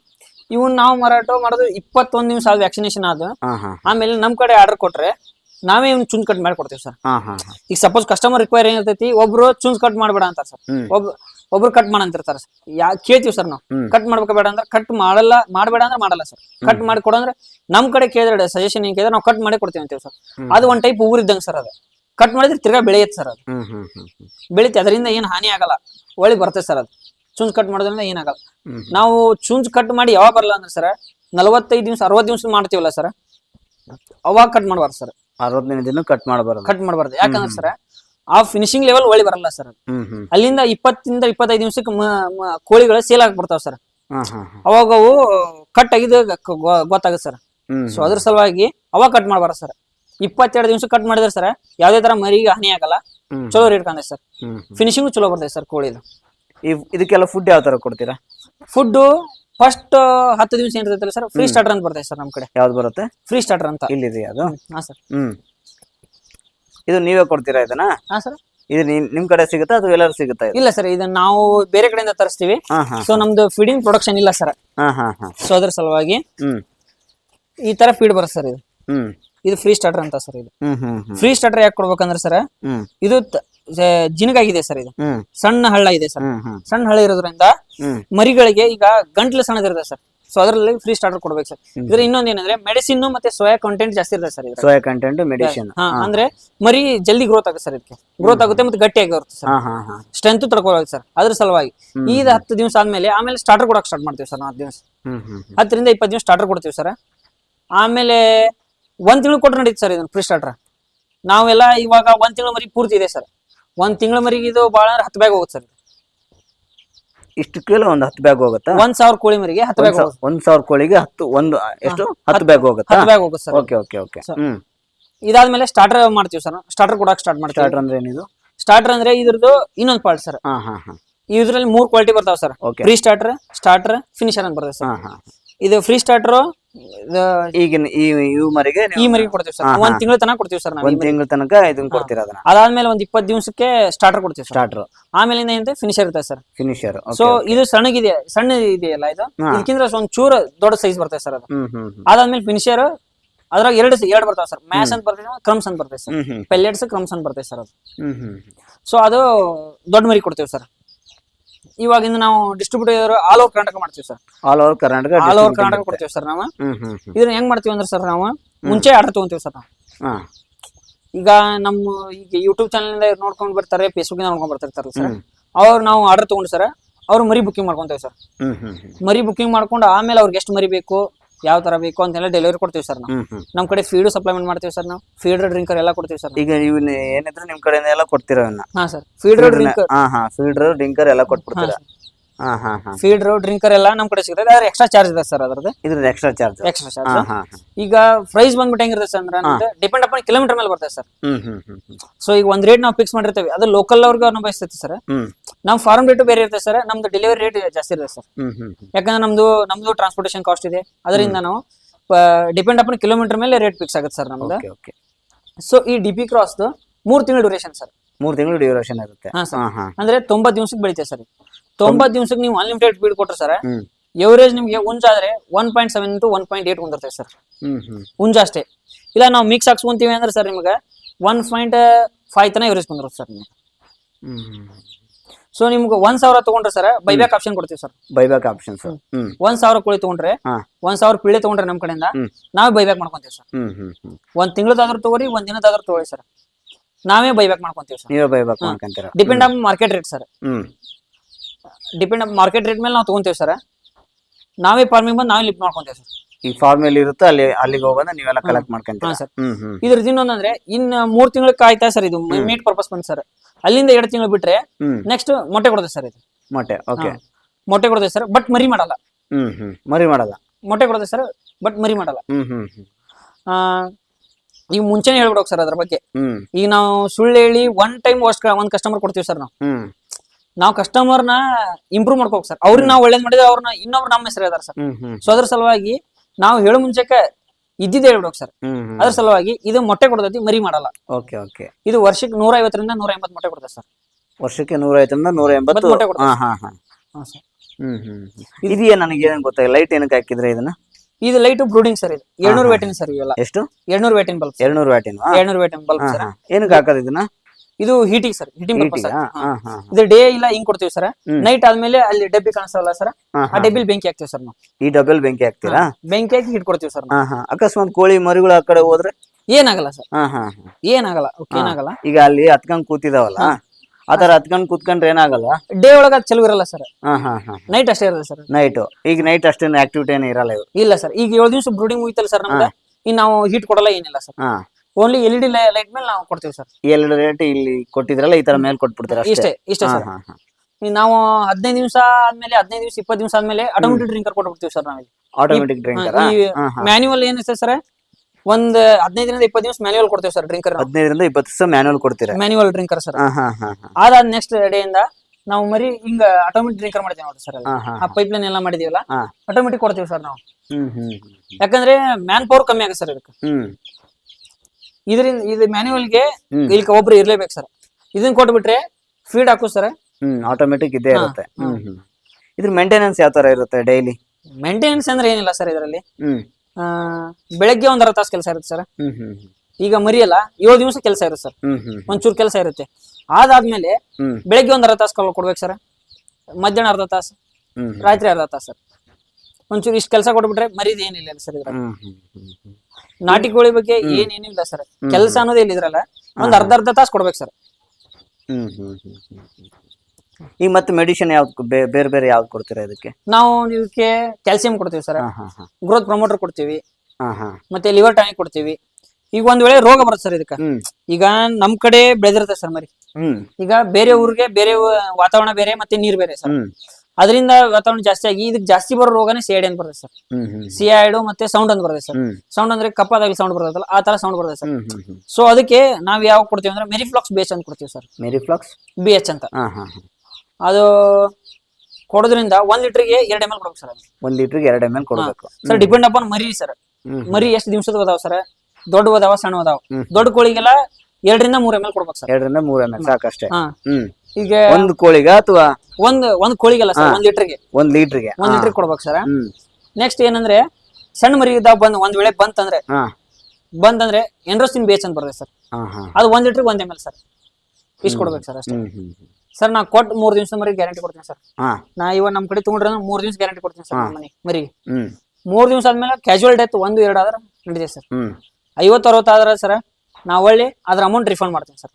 ಇವನ್ ನಾವು ಮಾರಾಟ ಮಾಡೋದು ಇಪ್ಪತ್ತೊಂದ್ ನಿಮಿಷ ಆದ ವ್ಯಾಕ್ಸಿನೇಷನ್ ಆದ ಹಾ ಹಾ ಆಮೇಲೆ ನಮ್ ಕಡೆ ಆರ್ಡರ್ ಕೊಟ್ರೆ ನಾವೇ ಇವ್ನ ಚುಂಚ್ ಕಟ್ ಮಾಡ್ಕೊಡ್ತೀವಿ ಸರ್. ಹಾ ಹಾ ಹಾ. ಈಗ ಸಪೋಸ್ ಕಸ್ಟಮರ್ ರಿಕ್ವೈರ್ ಏನಿರ್ತೈತಿ ಒಬ್ರು ಚುಂಚ್ ಕಟ್ ಮಾಡ್ಬೇಡ ಅಂತ ಸರ್. ಹ್ಮ್. ಒಬ್ ಒಬ್ರು ಕಟ್ ಮಾಡಂತಿರ್ತಾರ ಸರ್. ಯಾ ಕೇಳ್ತೀವಿ ಸರ್ ನಾವು. ಹ್ಮ್. ಕಟ್ ಮಾಡ್ಬೇಕ ಬೇಡ ಅಂದ್ರೆ ಕಟ್ ಮಾಡಲ್ಲ ಮಾಡಬೇಡ ಅಂದ್ರೆ ಮಾಡಲ್ಲ ಸರ್. ಕಟ್ ಮಾಡಿ ಕೊಡು ಅಂದ್ರೆ ನಮ್ ಕಡೆ ಕೇಳಿದ್ರೆ ಸಜೆಷನ್ ಏನ್ ಕೇಳಿದ್ರೆ ನಾವು ಕಟ್ ಮಾಡಿ ಕೊಡ್ತೀವಿ ಅಂತೀವಿ ಸರ್. ಹ್ಮ್. ಅದು ಒಂದ್ ಟೈಪ್ ಊರಿದ್ದಂಗೆ ಸರ್ ಅದು. ಕಟ್ ಮಾಡಿದ್ರೆ ತಿರ್ಗಾ ಬೆಳೆಯುತ್ತೆ ಸರ್ ಅದು. ಹ್ಮ್ ಹ್ಮ್ ಹ್ಮ್ ಹ್ಮ್. ಬೆಳಿತೆ ಅದರಿಂದ ಏನ್ ಹಾನಿ ಆಗಲ್ಲ. ಒಳ್ಳೆ ಬರ್ತದೆ ಸರ್ ಅದು. ಚುಂಚ್ ಕಟ್ ಮಾಡೋದ್ರಿಂದ ಏನಾಗಲ್ಲ. ನಾವು ಚುಂಜ್ ಕಟ್ ಮಾಡಿ ಯಾವಾಗ ಬರಲ್ಲ ಅಂದ್ರೆ ಸರ್ ನಲವತ್ತೈದು ದಿವಸ ಅರವತ್ತು ದಿವಸ ಮಾಡ್ತೀವಲ್ಲ ಸರ್? ಅವಾಗ ಕಟ್ ಮಾಡಬಾರ್ದು ಸರ್. ಅರವತ್ತೈದು ದಿನ ಕಟ್ ಮಾಡಬಾರದು. ಕಟ್ ಮಾಡಬಾರ್ದು. ಯಾಕಂದ್ರೆ ಸರ್ ಆ ಫಿನಿಶಿಂಗ್ ಲೆವೆಲ್ ಒಳ್ಳೆ ಬರಲ್ಲ ಸರ್. ಅಲ್ಲಿಂದ ಇಪ್ಪತ್ತಿಂದ ಇಪ್ಪತ್ತೈದು ದಿವಸಕ್ಕೆ ಕೋಳಿಗಳು ಸೇಲ್ ಆಗ್ಬಿಡ್ತಾವ ಬರ್ತಾವ ಸರ್. ಅವಾಗ ಅವು ಕಟ್ ಆಗಿದ ಗೊತ್ತಾಗುತ್ತೆ ಸರ್. ಸೊ ಅದ್ರ ಸಲುವಾಗಿ ಅವಾಗ ಕಟ್ ಮಾಡಬಾರ ಸರ್. ಇಪ್ಪತ್ತೆರಡು ದಿವಸ ಕಟ್ ಮಾಡಿದ್ರೆ ಸರ್ ಯಾವ್ದೇ ತರ ಮರಿಗೆ ಹಾನಿ ಆಗಲ್ಲ. ಚಲೋ ರೇಟ್ ಕಾಣುತ್ತೆ ಸರ್. ಫಿನಿಶಿಂಗ್ ಚಲೋ ಬರ್ತದೆ ಸರ್ ಕೋಳಿದು. ಇವ್- ಇದಕ್ಕೆಲ್ಲ ಫುಡ್ ಯಾವ ತರ ಕೊಡ್ತೀರಾ? ಫುಡ್ ಫಸ್ಟ್ ಹತ್ತು ದಿವಸ ಏನಿರ್ತೈತಲ್ಲ ಸರ್ ಫ್ರೀ ಸ್ಟಾರ್ಟರ್ ಅಂತ ಬರ್ತೈತೆ ಸರ್ ನಮ್ ಕಡೆ. ಯಾವ್ದು ಬರುತ್ತೆ? ಫ್ರೀ ಸ್ಟಾರ್ಟರ್ ಅಂತ. ಇಲ್ಲಿದೆ ಅದು? ಹಾ ಸರ್ ಹ್ಮ್. ಇದು ನೀವೇ ಕೊಡ್ತೀರಾ ಇದನ್ನ? ಹಾ ಸರ್ ಇದು ನಿಮ್- ನಿಮ್ ಕಡೆ ಸಿಗುತ್ತಾ ಅದು ಎಲ್ಲರೂ ಸಿಗುತ್ತಾ ಇದು? ಇಲ್ಲ ಸರ್ ಇದನ್ನ ನಾವು ಬೇರೆ ಕಡೆಯಿಂದ ತರಿಸ್ತೀವಿ. ಹಾ ಹಾ ಸೊ ನಮ್ದು ಫೀಡಿಂಗ್ ಪ್ರೊಡಕ್ಷನ್ ಇಲ್ಲ ಸರ್ ಹಾ ಹಾ ಹಾ. ಸೊ ಅದ್ರ ಸಲುವಾಗಿ ಹ್ಮ್. ಈ ತರ ಫೀಡ್ ಬರುತ್ತೆ ಸರ್ ಇದು. ಹ್ಮ್. ಇದು ಫ್ರೀ ಸ್ಟಾರ್ಟರ್ ಅಂತ ಸರ್ ಇದು. ಹ್ಮ್ ಹ್ಮ್ ಹ್ಮ್. ಫ್ರೀ ಸ್ಟಾರ್ಟರ್ ಯಾಕೆ ಕೊಡ್ಬೇಕಂದ್ರೆ ಸರ್ ಹ್ಮ್. ಇದು ತ- ಜಿನಗಾಗಿದೆ ಸರ್ ಇದು. ಹ್ಮ್. ಸಣ್ಣ ಹಳ್ಳ ಇದೆ ಸರ್. ಹ್ಮ್ ಹ್ಮ್. ಸಣ್ಣ ಹಳ್ಳ ಇರೋದ್ರಿಂದ ಹ್ಮ್. ಮರಿಗಳಿಗೆ ಈಗ ಗಂಟ್ಲು ಸಣ್ಣದಿರುತ್ತೆ ಸರ್. ಸೊ ಅದರಲ್ಲಿ ಫ್ರೀ ಸ್ಟಾರ್ಟರ್ ಕೊಡ್ಬೇಕು ಸರ್. ಇದ್ರ ಇನ್ನೊಂದ್ ಏನಂದ್ರೆ ಮೆಡಿಸಿನ್ ಮತ್ತೆ ಸೋಯಾ ಕಂಟೆಂಟ್ ಜಾಸ್ತಿ ಇರುತ್ತೆ ಸರ್ ಸೋಯಾ ಕಂಟೆಂಟ್ ಮೆಡಿಸಿನ್ ಹಾ ಅಂದ್ರೆ ಮರಿ ಜಲ್ದಿ ಗ್ರೋತ್ ಆಗುತ್ತೆ ಸರ್ ಇದಕ್ಕೆ. ಗ್ರೋತ್ ಆಗುತ್ತೆ ಮತ್ತೆ ಗಟ್ಟಿಯಾಗಿ ಬರುತ್ತೆ ಸರ್. ಹಾ ಹಾ ಹಾ. Strength sir. ಅದ್ರ ಸಲುವಾಗಿ ಈಗ ಹತ್ತು ದಿವಸ ಆದ್ಮೇಲೆ ಆಮೇಲೆ ಸ್ಟಾರ್ಟರ್ ಕೊಡಕ್ ಸ್ಟಾರ್ಟ್ ಮಾಡ್ತೀವಿ ಸರ್ ನಾವು ಹತ್ತು ದಿವಸ. ಹ್ಮ್ ಹ್ಮ್ ಹ್ಮ್. ಹತ್ತರಿಂದ ಇಪ್ಪತ್ತು ದಿವಸ ಸ್ಟಾರ್ಟರ್ ಕೊಡ್ತೀವಿ ಸರ್. ಆಮೇಲೆ ಒಂದ್ ತಿಂಗಳು ಕೊಟ್ಟರೆ ನಡೀತು ಸರ್ ಇದನ್ನ ಫ್ರೀ ಸ್ಟಾರ್ಟರ್ ನಾವೆಲ್ಲ ಇವಾಗ ಒಂದ್ ತಿಂಗಳು ಮರಿ ಪೂರ್ತಿ ಇದೆ ಸರ್. ಒಂದ್ ತಿಂಗಳ ಮರಿಗೆ ಇದು ಬಾಳ ಅಂದ್ರೆ ಹತ್ತು ಬ್ಯಾಗ್ ಹೋಗುತ್ತೆ ಸರ್ ಇಷ್ಟು ಕಿಲೋ ಒಂದ್ ಹತ್ತು ಬ್ಯಾಗ್ ಹೋಗುತ್ತಾ? ಒಂದ್ ಸಾವಿರ ಕೋಳಿ ಮರಿಗೆ ಹತ್ತು ಬ್ಯಾಗ್ ಒಂದ್ ಸಾವಿರ ಕೋಳಿಗೆ ಹತ್ತು ಒಂದು ಎಷ್ಟು? ಹತ್ತು ಬ್ಯಾಗ್ ಹೋಗುತ್ತಾ? ಹತ್ತು ಬ್ಯಾಗ್ ಹೋಗುತ್ತೆ ಸರ್. ಓಕೆ ಓಕೆ ಓಕೆ ಹ್ಮ್. ಇದಾದ್ಮೇಲೆ ಸ್ಟಾರ್ಟರ್ ಮಾಡ್ತೀವಿ ಸರ್. ಸ್ಟಾರ್ಟರ್ ಕೊಡಕ್ ಸ್ಟಾರ್ಟ್ ಮಾಡ್ತೀವಿ. ಸ್ಟಾರ್ಟರ್ ಅಂದ್ರೆ ಏನಿದು? ಸ್ಟಾರ್ಟರ್ ಅಂದ್ರೆ ಇದ್ರದ್ದು ಇನ್ನೊಂದು ಪಾರ್ಟ್ ಸರ್. ಹಾ ಹಾ ಹಾ. ಇದ್ರಲ್ಲಿ ಮೂರ್ ಕ್ವಾಲಿಟಿ ಬರ್ತಾವ sir. Okay pre starter starter finisher ಅಂತ ಬರ್ತದೆ ಸರ್. ಇದು ಫ್ರೀ ಸ್ಟಾರ್ಟರ್ ಈಗಿನ ಈ ಇವು ಮರಿಗೆ ಈ ಮರಿಗೆ ಕೊಡ್ತೀವಿ ಸರ್. ಒಂದ್ ತಿಂಗಳ ತನಕ ಕೊಡ್ತೀವಿ ಸರ್ ಒಂದ್ ತಿಂಗಳ ತನಕ ಇದನ್ನ ಕೊಡ್ತೀರಾ ಅದನ್ನ? ಅದಾದ್ಮೇಲೆ ಒಂದ್ ಇಪ್ಪತ್ ದಿವಸಕ್ಕೆ ಸ್ಟಾರ್ಟರ್ ಕೊಡ್ತೀವಿ ಸ್ಟಾರ್ಟರ್ ಆಮೇಲೆ ಏನಂತೆ ಫಿನಿಶರ್ ಇರ್ತದೆ ಸರ್. ಫಿನಿಶರ್ ಸೊ ಇದು ಸಣ್ಣಗಿದೆ ಸಣ್ಣ ಇದೆಯಲ್ಲ ಇದು? ಇದಕ್ಕಿಂತ ಒಂದ್ ಚೂರು ದೊಡ್ಡ ಸೈಜ್ ಬರ್ತದೆ ಸರ್ ಅದು. ಅದಾದ್ಮೇಲೆ ಫಿನಿಶರ್ ಅದ್ರಾಗ ಎರಡು ಎರಡು ಬರ್ತಾವ ಸರ್. ಮ್ಯಾಸ್ ಅಂತ ಬರ್ತದೆ ಕ್ರಮ್ಸ್ ಅಂತ ಬರ್ತದೆ ಸರ್. ಪೆಲ್ಲೆಟ್ಸ್ ಕ್ರಮ್ಸ್ ಅಂತ ಬರ್ತದೆ ಸರ್ ಅದು. ಸೊ ಅದು ದೊಡ್ಡ ಮರಿ ಕೊಡ್ತೀವಿ ಸರ್. ಇವಾಗಿಂದ ನಾವು ಡಿಸ್ಟ್ರಿಬ್ಯೂಟರ್ ಆಲ್ ಓವರ್ ಕರ್ನಾಟಕ ಮಾಡ್ತೀವಿ sir all over Karnataka all over Karnataka ಕೊಡ್ತೀವಿ ಸರ್ ನಾವು. ಇದನ್ನ ಹೆಂಗ್ ಮಾಡ್ತೀವಿ ಅಂದ್ರೆ ಸರ್ ನಾವು ಮುಂಚೆ ಆರ್ಡರ್ ತಗೊಂತೀವಿ ಸರ್ ನಾವು. ಹಾ. ಈಗ ನಮ್ಮ ಈಗ ಯೂಟ್ಯೂಬ್ ಚಾನಲ್ ಇಂದ ನೋಡ್ಕೊಂಡ್ ಬರ್ತಾರೆ ಫೇಸ್ಬುಕ್ ಇಂದ ನೋಡ್ಕೊಂಡು ಬರ್ತಿರ್ತಾರಲ್ಲ ಸರ್. ಅವ್ರು ನಾವು ಆರ್ಡರ್ ತಗೊಂಡು ಸರ್ ಅವ್ರು ಮರಿ ಬುಕಿಂಗ್ ಮಾಡ್ಕೊಂತೇವೆ ಸರ್ ಮರಿ ಬುಕಿಂಗ್ ಮಾಡ್ಕೊಂಡು ಆಮೇಲೆ ಅವ್ರಿಗೆ ಎಷ್ಟು ಮರಿ ಬೇಕು ಯಾವ ತರ ಬೇಕು ಅಂತೆಲ್ಲ ಡೆಲಿವರಿ ಕೊಡ್ತೀವಿ ಸರ್ ನಾವು. ಹ್ಮ್ ಹ್ಮ್. ನಮ್ ಕಡೆ ಫೀಡು ಸಪ್ಲಿಮೆಂಟ್ ಮಾಡ್ತೀವಿ ಸರ್ ನಾವು. ಫೀಡರ್ ಡ್ರಿಂಕರ್ ಎಲ್ಲ ಕೊಡ್ತೀವಿ ಸರ್ ಈಗ ನೀವು ಏನಿದ್ರು ನಿಮ್ ಕಡೆಯಿಂದ ಎಲ್ಲ ಕೊಡ್ತೀರಾ ಹಾ ಸರ್ ಫೀಡರ್ ಡ್ರಿಂಕರ್ ಹಾ ಡಿಂಕರ್ ಎಲ್ಲ ಕೊಟ್ಬಿಡ್ತೀರಾ? ಹಾ ಹಾ ಹಾ. ಫೀಡರ್ ಡ್ರಿಂಕರ್ ಎಲ್ಲ ನಮ್ ಕಡೆ ಸಿಗುತ್ತೆ. ಅದ್ರ ಎಕ್ಸ್ಟ್ರಾ ಚಾರ್ಜ್ ಇದೆ ಸರ್ ಅದ್ರದ್ದು. ಇದ್ರದ್ದು ಎಕ್ಸ್ಟ್ರಾ ಚಾರ್ಜ್ ಎಕ್ಸ್ಟ್ರಾ ಹಾ ಚಾರ್ಜ್ ಹಾ ಹಾ. ಈಗ ಪ್ರೈಸ್ ಬಂದ್ಬಿಟ್ಟು ಹೆಂಗಿರುತ್ತೆ ಸರ್ ಅಂದ್ರೆ ಡಿಪೆಂಡ್ ಅಪಾನ್ ಕಿಲೋಮೀಟರ್ ಮೇಲೆ ಬರ್ತದೆ ಸರ್ ಹ್ಮ್ ಹ್ಮ್ ಹ್ಮ್ ಹ್ಮ್. ಸೊ ಈಗ ಒಂದ್ ರೇಟ್ ನಾವು ಫಿಕ್ಸ್ ಮಾಡಿರ್ತೇವೆ. ಅದು ಲೋಕಲ್ ಅವ್ರಿಗೆ ಅನುಭವಿಸ್ತೈತಿ ಸರ್ ಹ್ಮ್. ನಮ್ ಫಾರ್ಮ್ ರೇಟ್ ಬೇರೆ ಇರುತ್ತೆ ಸರ್ ನಮ್ದು ಡೆಲಿವರಿ ರೇಟ್ ಜಾಸ್ತಿ ಇರುತ್ತೆ ಸರ್. ಹ್ಮ್ ಹ್ಮ್ ಹ್ಮ್. ಯಾಕಂದ್ರೆ ನಮ್ದು ನಮ್ದು ಟ್ರಾನ್ಸ್ಪೋರ್ಟೇಷನ್ ಕಾಸ್ಟ್ ಇದೆ. ಅದರಿಂದ ನಾವು ಡಿಪೆಂಡ್ ಅಪನ್ ಕಿಲೋಮೀಟರ್ ಮೇಲೆ ರೇಟ್ ಫಿಕ್ಸ್ ಆಗುತ್ತೆ ಸರ್ ನಮ್ದು. ಓಕೆ ಓಕೆ ಸೊ ಈ ಡಿ ಪಿ ಕ್ರಾಸ್ ಮೂರ್ ತಿಂಗಳ ಡ್ಯೂರೇಷನ್ ಸರ್. ಮೂರ್ ತಿಂಗಳು ಡ್ಯೂರೇಷನ್ ಇರುತ್ತೆ. ಹಾ ಸರ್. ಹಾ ಅಂದ್ರೆ ತೊಂಬತ್ ದಿವ್ಸಕ್ಕೆ ಬೆಳಿತೆ ಸರ್. ತೊಂಬತ್ ದಿವ್ಸಕ್ಕೆ ನೀವು ಅನ್ಲಿಮಿಟೆಡ್ ಸ್ಪೀಡ್ ಕೊಟ್ರೆ ಸರ್ ಹ್ಮ್. ಎವರೇಜ್ ನಿಮ್ಗೆ ಉಂಜಾದ್ರೆ one point seven to one point eight ಕುಂದಿರ್ತದೆ sir. ಹ್ಮ್ ಹ್ಮ್. ಉಂಜ ಅಷ್ಟೇ. ಇಲ್ಲ ನಾವು ಮಿಕ್ಸ್ ಹಾಕ್ಸ್ಕೊಂತೀವಿ ಅಂದ್ರೆ ಸರ್ ನಿಮ್ಗೆ ಒನ್ ಪಾಯಿಂಟ್ ಫೈವ್ ತನ ಎವರೇಜ್ ಕುಂದಿರುತ್ತೆ ಸರ್ ನಿಮ್ಗೆ. ಹ್ಮ್ ಹ್ಮ್. ಸೊ ನಿಮ್ಗೆ ಒಂದ್ ಸಾವಿರ ತಗೊಂಡ್ರೆ ಸರ್ ಬೈಬ್ಯಾಕ್ ಆಪ್ಷನ್ ಕೊಡ್ತೀವಿ ಸರ್ ಬೈಬ್ಯಾಕ್ ಆಪ್ಷನ್ಸ್ ಹ್ಮ್. ಒಂದ್ ಸಾವಿರ ಕೋಳಿ ತಗೊಂಡ್ರೆ ಹಾ. ಒಂದ್ ಸಾವಿರ ಪಿಳಿ ತಗೊಂಡ್ರೆ ನಮ್ ಕಡೆಯಿಂದ ಹ್ಮ್. ನಾವೇ ಬೈಬ್ಯಾಕ್ ಮಾಡ್ಕೊಂತೀವಿ ಸರ್ ಹ್ಮ್ ಹ್ಮ್ ಹ್ಮ್. ಒಂದ್ ತಿಂಗಳದಾದ್ರೂ ತಗೋರಿ ಒಂದ್ ದಿನದಾದ್ರೂ ತಗೊಳ್ಳಿ ಸರ್ ನಾವೇ ಬೈಬ್ಯಾಕ್ ಮಾಡ್ಕೊಂತೀವಿ ಸರ್ ನೀವೇ buyback ಮಾಡ್ಕೊಂತೀರ? Depend on market rate sir hmm. Depend on market rate ಮೇಲೆ ನಾವು ತಗೊಂತೀವಿ ಸರ್ ನಾವೇ ಫಾರ್ಮಿಂಗ್ ಬಂದು ನಾವೇ ಲಿಫ್ಟ್ ಮಾಡ್ಕೊಂತೀವಿ ಸರ್ ಈ ಫಾರ್ಮ್ ಎಲ್ಲಿ ಇರುತ್ತೋ ಅಲ್ಲಿ ಅಲ್ಲಿಗೆ ಹೋಗೋದ ನೀವೆಲ್ಲ ಕಲೆಕ್ಟ್ ಮಾಡ್ಕೊಂತೀರ? ಸರ್. ಹ್ಮ್ ಹ್ಮ್. ಇದ್ರದ್ದು ಇನ್ನೊಂದಂದ್ರೆ ಇನ್ನ ಮೂರ್ ತಿಂಗಳು ಕಾಯ್ತಾ ಸರ್ ಇದು? ಮೀಟ್ ಪರ್ಪಸ್ ಬಂದ್ ಸರ್. ಅಲ್ಲಿಂದ ಎರಡು ತಿಂಗಳು ಬಿಟ್ರೆ ಹ್ಮ್. ನೆಕ್ಸ್ಟ್ ಮೊಟ್ಟೆ ಕೊಡುತ್ತೆ ಸರ್ ಇದು. ಮೊಟ್ಟೆ ಓಕೆ ಮೊಟ್ಟೆ ಕೊಡುತ್ತೆ ಸರ್ ಬಟ್ ಮರಿ ಮಾಡಲ್ಲ. ಹ್ಮ್ ಹ್ಮ್. ಮರಿ ಮಾಡಲ್ಲ. ಮೊಟ್ಟೆ ಕೊಡುತ್ತೆ ಸರ್ ಬಟ್ ಮರಿ ಮಾಡಲ್ಲ. ಹ್ಮ್ ಹ್ಮ್ ಹ್ಮ್. ಆ, ಈಗ ಮುಂಚೆನೆ ಹೇಳ್ಬಿಡೋಕ್ ಸರ್ ಅದ್ರ ಬಗ್ಗೆ. ಹ್ಮ್. ಈಗ ನಾವು ಸುಳ್ಳು ಹೇಳಿ ಒನ್ ಟೈಮ್ ವರ್ಷ ಒಂದ್ ಕಸ್ಟಮರ್ ಕೊಡ್ತೀವಿ ಸರ್ ನಾವು. ಹ್ಮ್. ನಾವು ಕಸ್ಟಮರ್ನ ಇಂಪ್ರೂವ್ ಮಾಡ್ಕೋಬೇಕು ಸರ್. ಅವ್ರಿಗೆ ನಾವು ಒಳ್ಳೇದ್ ಮಾಡಿದ್ರೆ ಅವ್ರನ್ನ ಇನ್ನೊಬ್ರು ನಮ್ಮ ಹೆಸರು ಇದಾರೆ ಸರ್. ಹ್ಮ್ ಹ್ಮ್. ಸೊ ಅದ್ರ ಸಲುವಾಗಿ ನಾವು ಹೇಳೋ ಮುಂಚೆಕ ಇದ್ದಿದ್ದು ಹೇಳ್ಬಿಡೋಕ್ ಸರ್. ಅದ್ರ ಸಲುವಾಗಿ ಇದು ಮೊಟ್ಟೆ ಕೊಡ್ತೈತಿ ಮರಿ ಮಾಡಲ್ಲ. Okay okay. ಇದು ವರ್ಷಕ್ಕೆ ನೂರ ಐವತ್ತರಿಂದ ನೂರ ಎಂಬತ್ತು ಮೊಟ್ಟೆ ಕೊಡ್ತದೆ ಸರ್. ವರ್ಷಕ್ಕೆ ನೂರ ಐವತ್ತರಿಂದ ನೂರ ಎಂಬತ್ತು ಮೊಟ್ಟೆ ಕೊಡ್ತದೆ ಹಾ ಹಾ ಹಾ. ಹಾಂ ಸರ್. ಹ್ಮ್ ಹ್ಮ್ ಹ್ಮ್. ಇದೆಯಾ ನನಗೆ ಏನ್ ಗೊತ್ತಾಗ ಲೈಟ್ ಏನಕ್ಕೆ ಹಾಕಿದ್ರೆ ಇದನ್ನ? ಇದು ಲೈಟ್ ಬ್ರೂಡಿಂಗ್ ಸರ್ ಇದು. ಏಳ್ನೂರು ವೇಟಿನ್ ಸರ್ ಇವೆಲ್ಲ. ಎಷ್ಟು? ಏಳ್ನೂರು ವೇಟಿನ್ ಬಲ್ಬ್ ಎರಡ್ನೂರು ವ್ಯಾಟಿನ ಎರಡ್ನೂರು ವೇಟಿನ್ ಬಲ್ಬ್ ಸರ್. ಏನಕ್ಕೆ ಹಾಕೋದು ಇದನ್ನ? ಇದು ಹೀಟಿಂಗ್ ಸರ್ ಹೀಟಿಂಗ್ ಪರ್ಪಸ್ ಆ ಹಾ. ಹಾ ಇದು ಡೇ ಇಲ್ಲ ಹಿಂಗ್ ಕೊಡ್ತೀವಿ ಸರ್ ನೈಟ್ ಆದ್ಮೇಲೆ ಅಲ್ಲಿ ಡಬ್ಬಿ ಕಾಣಿಸಲ್ಲ ಸರ್ ಹಾ, ಆ ಡಬ್ಬಿಲ್ ಬೆಂಕಿ ಹಾಕ್ತಿವಿ ಸರ್ ನಾವು. ಈ ಡಬಲ್ ಬೆಂಕಿ ಹಾಕ್ತೀರಾ? ಬೆಂಕಿ ಹಾಕಿ ಹಿಟ್ ಕೊಡ್ತೀವಿ ಸರ್ ಹಾ ಹಾ. ಅಕಸ್ಮಾತ್ ಕೋಳಿ ಮರಿಗಳು ಆ ಕಡೆ ಹೋದ್ರೆ? ಏನಾಗಲ್ಲ ಸರ್ ಹಾ ಹಾ ಹಾ. ಏನಾಗಲ್ಲ ಓಕೆ ಏನಾಗಲ್ಲ. ಈಗ ಅಲ್ಲಿ ಹತ್ಕೊಂಡ್ ಕೂತಿದಾವಲ್ಲ? ಆತರ ಹತ್ಕೊಂಡ್ ಕೂತ್ಕೊಂಡ್ರೆ ಏನಾಗಲ್ಲ? ಡೇ ಒಳಗ ಅದ್ ಚಲೋ ಇರಲ್ಲ ಸರ್ ಹಾ ಹಾ ಹಾ ನೈಟ್ ಅಷ್ಟೇ ಇರಲ್ಲ ಸರ್ ನೈಟ್ ಈಗ ನೈಟ್ ಅಷ್ಟೇನು ಆಕ್ಟಿವಿಟಿ ಏನು ಇರಲ್ಲ ಇವು ಇಲ್ಲ ಸರ್ ಈಗ ಏಳು ದಿವಸ ಬ್ರೂಡಿಂಗ್ ಮುಗಿತಲ್ಲ ಸರ್ ನಮ್ಗೆ ಇನ್ನು ನಾವು ಹೀಟ್ ಕೊಡಲ್ಲ ಏನಿಲ್ಲ ಸರ್ ಹಾ. Only L E D light ಮೇಲೆ ನಾವು ಕೊಡ್ತೀವಿ ಸರ್ ಎಲ್ ರೇಟ್ ಇಲ್ಲಿ ಕೊಟ್ಟಿದ್ರಲ್ಲ ಈ ತರ ಮೇಲೆ ಕೊಟ್ಬಿಡ್ತಾರೆ ಇಷ್ಟೇ ಇಷ್ಟೇ ಹಾ ಸರ್ ಹಾ. ಹಾ ನಾವು ಹದಿನೈದು ದಿವಸ ಆದ್ಮೇಲೆ ಹದಿನೈದು ದಿವಸ ಇಪ್ಪತ್ತು ದಿವಸ ಆದ್ಮೇಲೆ ಆಟೋಮೆಟಿಕ್ ಡ್ರಿಂಕರ್ ಕೊಟ್ಬಿಡ್ತೀವಿ ಸರ್ ನಾವಿಲ್ಲಿ. ಆಟೋಮೆಟಿಕ್ ಡ್ರಿಂಕರ್ ಮ್ಯಾನ್ಯುವಲ್ ಏನಿದೆ ಸರ್ ಒಂದ್ ಹದಿನೈದರಿಂದ ಇಪ್ಪತ್ತು ದಿವಸ ಮ್ಯಾನ್ಯುವಲ್ ಕೊಡ್ತೀವಿ ಸರ್ ಡ್ರಿಂಕರ್ ಹದಿನೈದರಿಂದ ಇಪ್ಪತ್ತು ದಿವಸ ಮ್ಯಾನುವಲ್ ಕೊಡ್ತೀರಾ? ಮ್ಯಾನ್ಯುವಲ್ ಡ್ರಿಂಕರ್ ಸರ್ ಹಾ ಹಾ ಹಾ ಹಾ. ಅದಾದ ನೆಕ್ಸ್ಟ್ ಡೇ ಇಂದ ನಾವು ಮರಿ ಹಿಂಗ ಆಟೋಮೆಟಿಕ್ ಡ್ರಿಂಕರ್ ಮಾಡ್ತೀವಿ ನೋಡಿ ಸರ್ ಹಾ ಹಾ ಆ ಪೈಪ್ ಲೈನ್ ಎಲ್ಲ ಮಾಡಿದೀವಲ್ಲ ಹಾ. ಆಟೋಮೆಟಿಕ್ ಕೊಡ್ತೀವಿ ಸರ್ ನಾವು. ಹ್ಮ್ ಹ್ಮ್ ಹ್ಮ್. ಯಾಕಂದ್ರೆ ಮ್ಯಾನ್ ಪವರ್ ಕಮ್ಮಿ ಆಗುತ್ತೆ ಸರ್ ಇದಕ್ಕೆ. ಹ್ಮ್. ಇದರಿಂದ ಇದು ಮ್ಯಾನ್ಯುವಲ್ಗೆ. ಇಲ್ಲಿ ಒಬ್ರು ಇರ್ಲೇಬೇಕು ಸರ್. ಇದನ್ನ ಕೊಟ್ಬಿಟ್ರೆ ಫೀಡ್ ಹಾಕು ಸರ್. ಹ್ಮ್ ಆಟೋಮೆಟಿಕ್ ಇದೇ ಇರುತ್ತೆ. ಹ್ಮ್ ಹ್ಮ್. ಇದ್ರ ಮೇಂಟೆನೆನ್ಸ್ ಯಾವ ತರ ಇರುತ್ತೆ ಡೈಲಿ ಮೇಂಟೆನೆನ್ಸ್ ಅಂದ್ರೆ ಏನಿಲ್ಲ ಸರ್ ಇದರಲ್ಲಿ. ಹ್ಮ್. ಬೆಳಗ್ಗೆ ಒಂದರ ಅರ್ಧ ತಾಸು ಕೆಲಸ ಇರುತ್ತೆ ಸರ್. ಹ್ಮ್ ಹ್ಮ್ ಈಗ ಮರಿಯಲ್ಲ ಏಳು ದಿವಸ ಕೆಲಸ ಇರುತ್ತೆ ಸರ್. ಹ್ಮ್ ಹ್ಮ್ ಒಂಚೂರು ಕೆಲಸ ಇರುತ್ತೆ. ಅದಾದ್ಮೇಲೆ ಹ್ಮ್. ಬೆಳಗ್ಗೆ ಒಂದರ ತಾಸು ತಾಸು ಕೊಡ್ಬೇಕು ಸರ್. ಮಧ್ಯಾಹ್ನ ಅರ್ಧ ತಾಸು ಹ್ಮ್ ರಾತ್ರಿ ಅರ್ಧ ತಾಸು ಸರ್. ಒಂಚೂರು ಇಷ್ಟು ಕೆಲಸ ಕೊಟ್ಬಿಟ್ರೆ ಮರಿದ ಏನಿಲ್ಲ ಸರ್ ಇದ್ರ ಹ್ಮ್ ಹ್ಮ್ ಹ್ಮ್ ಹ್ಮ್. ನಾಟಿ ಕೋಳಿ ಬಗ್ಗೆ ಏನೇನಿಲ್ಲ ಸರ್. ಕೆಲಸ ಅನ್ನೋದೇ ಇಲ್ಲ ಇದ್ರಲ್ಲ ಒಂದ್ ಅರ್ಧ ಅರ್ಧ ತಾಸು ಕೊಡ್ಬೇಕು ಸರ್. ಹ್ಮ್ ಹ್ಮ್ ಹ್ಮ್ ಹ್ಮ್ ಹ್ಮ್. ಈಗ ಮತ್ತೆ ಮೆಡಿಸಿನ್ ಯಾವ್ದು ಬೇರೆ ಬೇರೆ ಯಾವ್ದು ಕೊಡ್ತೀರಾ ಇದಕ್ಕೆ? ನಾವು ಇದಕ್ಕೆ ಕ್ಯಾಲ್ಸಿಯಂ ಕೊಡ್ತೀವಿ ಸರ್. ಹಾ ಹಾ ಹಾ. ಗ್ರೋತ್ ಪ್ರಮೋಟರ್ ಕೊಡ್ತೀವಿ. ಹಾ ಹಾ. ಮತ್ತೆ ಲಿವರ್ ಟಾನಿಕ್ ಕೊಡ್ತೀವಿ. ಈಗ ಒಂದ್ ವೇಳೆ ರೋಗ ಬರುತ್ತೆ ಸರ್ ಇದಕ್ಕೆ. ಹ್ಮ್. ಈಗ ನಮ್ ಕಡೆ ಬೆಳೆದಿರುತ್ತೆ ಸರ್ ಮರಿ. ಹ್ಮ್. ಈಗ ಬೇರೆ ಊರಿಗೆ ಬೇರೆ ವ- ವಾತಾವರಣ ಬೇರೆ ಮತ್ತೆ ನೀರ್ ಬೇರೆ ಸರ್. ಹ್ಮ್. ಅದರಿಂದ ವಾತಾವರಣ ಜಾಸ್ತಿ ಆಗಿ ಇದಕ್ಕೆ ಜಾಸ್ತಿ ಬರೋ ರೋಗನೇ ಸಿಐಡಿ ಅಂತ ಬರುತ್ತೆ ಸರ್. ಸಿಐಡು ಮತ್ತೆ ಸೌಂಡ್ ಅಂತ ಬರ್ತದೆ ಸರ್. ಸೌಂಡ್ ಅಂದ್ರೆ ಕಪ್ಪಾದಾಗ ಸೌಂಡ್ ಬರ್ತದಲ್ಲ ಆ ತರ ಸೌಂಡ್ ಬರುತ್ತೆ ಸರ್. ಸೊ ಅದಕ್ಕೆ ನಾವ್ ಯಾವ ಕೊಡ್ತೀವಿ ಅಂದ್ರೆ ಮೆರಿಫ್ಲಾಕ್ಸ್ ಬೇಸ್ ಅಂತ ಕೊಡ್ತೀವಿ ಸರ್. ಮೆರಿಫ್ಲಾಕ್ಸ್ ಬಿ ಎಚ್ ಅಂತ. ಅದು ಕೊಡೋದ್ರಿಂದ ಒಂದ್ ಲೀಟರ್ಗೆ ಎರಡ್ ಎಂ ಎಲ್ ಕೊಡ್ಬೇಕು ಸರ್ ಒಂದ್ ಲೀಟರ್ಗೆ ಎರಡ್ ಎಂ ಎಲ್ ಕೊಡ್ಬೇಕು. ಸರ್ ಡಿಪೆಂಡ್ ಅಪಾನ್ ಮರಿ ಸರ್. ಮರಿ ಎಷ್ಟು ದಿವಸದ ಅದಾವ ಸರ್? ದೊಡ್ಡ ಅದಾವ ಸಣ್ಣ ಅದಾವ? ದೊಡ್ಡ ಕೋಳಿಗೆಲ್ಲ ಎರಡರಿಂದ ಮೂರ್ ಎಂ ಎಲ್ ಕೊಡ್ಬೇಕು ಸರ್. ಎರಡರಿಂದ ಮೂರ್ ಎಂ ಎಲ್ ಸಾಕಷ್ಟೇ. ಈಗ ಒಂದ್ ಕೋಳಿಗ ಅಥವಾ ಒಂದ್ ಒಂದ್ ಕೋಳಿಗಲ್ಲ ಸರ್ ಒಂದ್ ಲೀಟರ್ಗೆ. ಒಂದ್ ಲೀಟರ್ಗೆ. ಒಂದ್ ಲೀಟರ್ ಕೊಡ್ಬೇಕು ಸರ್ ನೆಕ್ಸ್ಟ್ ಏನಂದ್ರೆ ಸಣ್ಣ ಮರಿ ಇದ್ದಾಗ ಬಂದ್ ಒಂದ್ ವೇಳೆ ಬಂತಂದ್ರೆ ಬಂದ್ರೆ ಬಂದಂದ್ರೆ ಎಂಡ್ರೋಸಿನ್ ಬೇಚ್ ಅಂತ ಬರ್ಬೇಕು ಸರ್ ಅದು ಒಂದ್ ಲೀಟರ್ ಒಂದ್ ಎಂ ಎಲ್ ಸರ್ ಇಷ್ಟು ಕೊಡ್ಬೇಕು ಸರ್ ಅಷ್ಟೇ. ಸರ್ ನಾ ಕೊಟ್ಟು ಮೂರ್ ದಿವಸ ಮರಿ ಗ್ಯಾರಂಟಿ ಕೊಡ್ತೀನಿ ಸರ್ ನಾ ಇವಾಗ ನಮ್ ಕಡೆ ತಗೊಂಡ್ರೆ ಮೂರ್ ದಿವಸ ಗ್ಯಾರಂಟಿ ಕೊಡ್ತೀನಿ ಸರ್ ಮನೆ ಮರಿ ಮೂರ್ ದಿವಸ ಆದ್ಮೇಲೆ ಕ್ಯಾಶುವಲ್ ಡೆತ್ ಒಂದು ಎರಡು ಆದ್ರೆ ನಡೀದೆ ಸರ್ ಐವತ್ತು ಅರವತ್ತು ಆದ್ರೆ ಸರ್ ನಾ ಒಳ್ಳೆ ಅದ್ರ ಅಮೌಂಟ್ ರಿಫಂಡ್ ಮಾಡ್ತೀನಿ ಸರ್